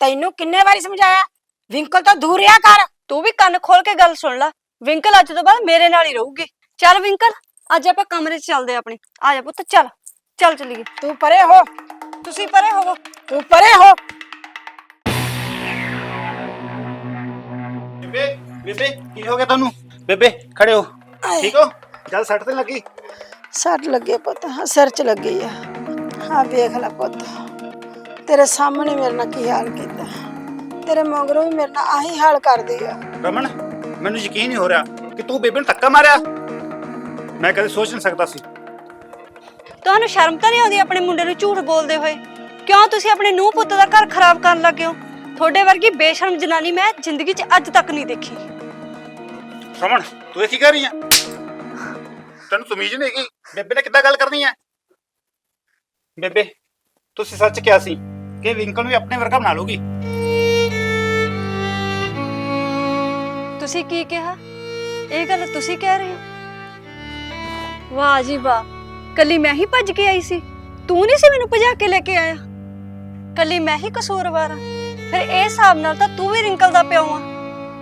ਤੈਨੂੰ ਕਿੰਨੇ ਵਾਰੀ ਸਮਝਾਇਆ? ਵਿੰਕਲ ਤੋਂ ਦੂਰ ਰਿਹਾ ਕਰ। ਤੂੰ ਵੀ ਕੰਨ ਖੋਲ ਕੇ ਗੱਲ ਸੁਣ ਲੈ। ਵਿੰਕਲ ਅੱਜ ਤੋਂ ਬਾਅਦ ਮੇਰੇ ਨਾਲ ਹੀ ਰਹੂਗੀ। ਚੱਲ ਵਿੰਕਲ ਅੱਜ ਆਪਾਂ ਕਮਰੇ 'ਚ ਚੱਲਦੇ ਆਂ ਆਪਣੇ। ਆ ਜਾ ਪੁੱਤ ਚੱਲ। ਚੱਲ ਚਲੀਏ। ਤੂੰ ਪਰੇ ਹੋ। ਤੁਸੀਂ ਪਰੇ ਹੋਵੋ। ਤੂੰ ਪਰੇ ਹੋ। ਬੇਬੇ ਬੇਬੇ ਕੀ ਹੋ ਗਿਆ ਤੁਹਾਨੂੰ? ਬੇਬੇ ਖੜੇ ਹੋ। ਠੀਕ ਹੋ? ਜਲ ਸੱਟ ਤੇ ਲੱਗੀ? ਸੱਟ ਲੱਗੇ ਪੁੱਤ ਹਾਂ ਸਿਰ 'ਚ ਲੱਗੀ ਆ। ਹਾਂ ਵੇਖ ਲੈ ਪੁੱਤ। ਤੇਰੇ ਸਾਹਮਣੇ ਮੇਰੇ ਨਾਲ ਕੀ ਹਾਲ ਕੀਤਾ? ਤੇਰੇ ਮਗਰੋਂ ਵੀ ਮੇਰੇ ਨਾਲ ਆਹੀ ਹਾਲ ਕਰਦੀ ਆ। ਰਮਨ ਮੈਨੂੰ ਯਕੀਨ ਨਹੀਂ ਹੋ ਰਿਹਾ ਕਿ ਤੂੰ ਬੇਬੇ ਨੂੰ ਧੱਕਾ ਮਾਰਿਆ। ਮੈਂ ਕਦੇ ਸੋਚ ਨਹੀਂ ਸਕਦਾ ਸੀ। ਤੁਹਾਨੂੰ ਸ਼ਰਮ ਤਾਂ ਨਹੀਂ ਆਉਂਦੀ ਆਪਣੇ ਮੁੰਡੇ ਨੂੰ ਝੂਠ ਬੋਲਦੇ ਹੋਏ? ਕਿਉਂ ਤੁਸੀਂ ਆਪਣੇ ਨੂੰਹ ਪੁੱਤ ਦਾ ਘਰ ਖਰਾਬ ਕਰਨ ਲੱਗੇ ਹੋ? ਤੁਹਾਡੇ ਵਰਗੀ ਬੇਸ਼ਰਮ ਜਨਾਨੀ ਮੈਂ ਜ਼ਿੰਦਗੀ 'ਚ ਅੱਜ ਤੱਕ ਨਹੀਂ ਦੇਖੀ। ਰਮਨ ਤੂੰ ਇਹ ਕੀ ਕਰ ਰਹੀ ਆ? ਤੈਨੂੰ ਤਮੀਜ਼ ਨਹੀਂ ਹੈਗੀ? ਬੇਬੇ ਨੇ ਕਿੱਦਾਂ ਗੱਲ ਕਰਨੀ ਹੈ ਬੇਬੇ ਤੁਸੀਂ ਸੱਚ ਕਿਹਾ ਸੀ ਕਿ ਵਿੰਕਲ ਵੀ ਆਪਣੇ ਵਰਗਾ ਬਣਾ ਲਓਗੀ ਤੁਸੀਂ ਕੀ ਕਿਹਾ? ਇਹ ਗੱਲ ਤੁਸੀਂ ਕਹਿ ਰਹੇ ਹੋ? ਵਾਹ ਜੀ ਵਾਹ ਕੱਲੀ ਮੈਂ ਹੀ ਭੱਜ ਕੇ ਆਈ ਸੀ। ਤੂੰ ਨਹੀਂ ਸੀ ਮੈਨੂੰ ਭਜਾ ਕੇ ਲੈ ਕੇ ਆਇਆ। ਕੱਲੀ ਮੈਂ ਹੀ ਕਸੂਰਵਾਰ ਹਾਂ। ਫਿਰ ਇਹ ਹਿਸਾਬ ਨਾਲ ਤਾਂ ਤੂੰ ਵੀ ਰਿੰਕਲ ਦਾ ਪਿਓ ਆ।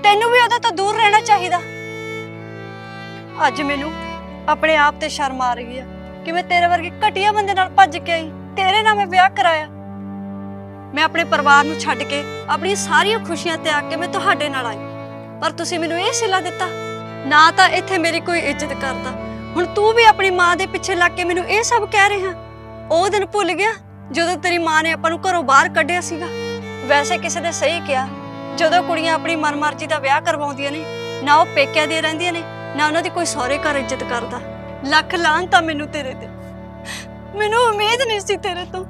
ਤੈਨੂੰ ਵੀ ਉਹਦੇ ਤੋਂ ਦੂਰ ਰਹਿਣਾ ਚਾਹੀਦਾ। ਅੱਜ ਮੈਨੂੰ ਆਪਣੇ ਆਪ ਤੇ ਸ਼ਰਮ ਆ ਰਹੀ ਆ ਕਿ ਮੈਂ ਤੇਰੇ ਵਰਗੇ ਘਟੀਆ ਬੰਦੇ ਨਾਲ ਭੱਜ ਕੇ ਆਈ, ਤੇਰੇ ਨਾਲ ਮੈਂ ਵਿਆਹ ਕਰਾਇਆ। ਮੈਂ ਆਪਣੇ ਪਰਿਵਾਰ ਨੂੰ ਛੱਡ ਕੇ ਆਪਣੀਆਂ ਸਾਰੀਆਂ ਖੁਸ਼ੀਆਂ ਤਿਆਗ ਕੇ ਮੈਂ ਤੁਹਾਡੇ ਨਾਲ ਆਈ। ਪਰ ਤੁਸੀਂ ਮੈਨੂੰ ਇਹ ਸਿਲਾ ਦਿੱਤਾ, ਨਾ ਤਾਂ ਇੱਥੇ ਮੇਰੀ ਕੋਈ ਇੱਜ਼ਤ ਕਰਦਾ। ਹੁਣ ਤੂੰ ਵੀ ਆਪਣੀ ਮਾਂ ਦੇ ਪਿੱਛੇ ਲੱਗ ਕੇ ਮੈਨੂੰ ਇਹ ਸਭ ਕਹਿ ਰਿਹਾ। ਉਹ ਦਿਨ ਭੁੱਲ ਗਿਆ ਜਦੋਂ ਤੇਰੀ ਮਾਂ ਨੇ ਆਪਾਂ ਨੂੰ ਘਰੋਂ ਬਾਹਰ ਕੱਢਿਆ ਸੀਗਾ। ਵੈਸੇ ਕਿਸੇ ਨੇ ਸਹੀ ਕਿਹਾ। ਜਦੋਂ ਕੁੜੀਆਂ ਆਪਣੀ ਮਨਮਰਜ਼ੀ ਦਾ ਵਿਆਹ ਕਰਵਾਉਂਦੀਆਂ ਨੇ, ਨਾ ਉਹ ਪੇਕਿਆਂ ਦੀਆਂ ਰਹਿੰਦੀਆਂ ਨੇ, ਨਾ ਉਹਨਾਂ ਦੀ ਕੋਈ ਸਹੁਰੇ ਘਰ ਇੱਜ਼ਤ ਕਰਦਾ। ਲੱਖ ਲਾਹਨ ਤਾਂ ਮੈਨੂੰ ਤੇਰੇ ਤੇ। ਮੈਨੂੰ ਉਮੀਦ ਨਹੀਂ ਸੀ ਤੇਰੇ ਤੋਂ।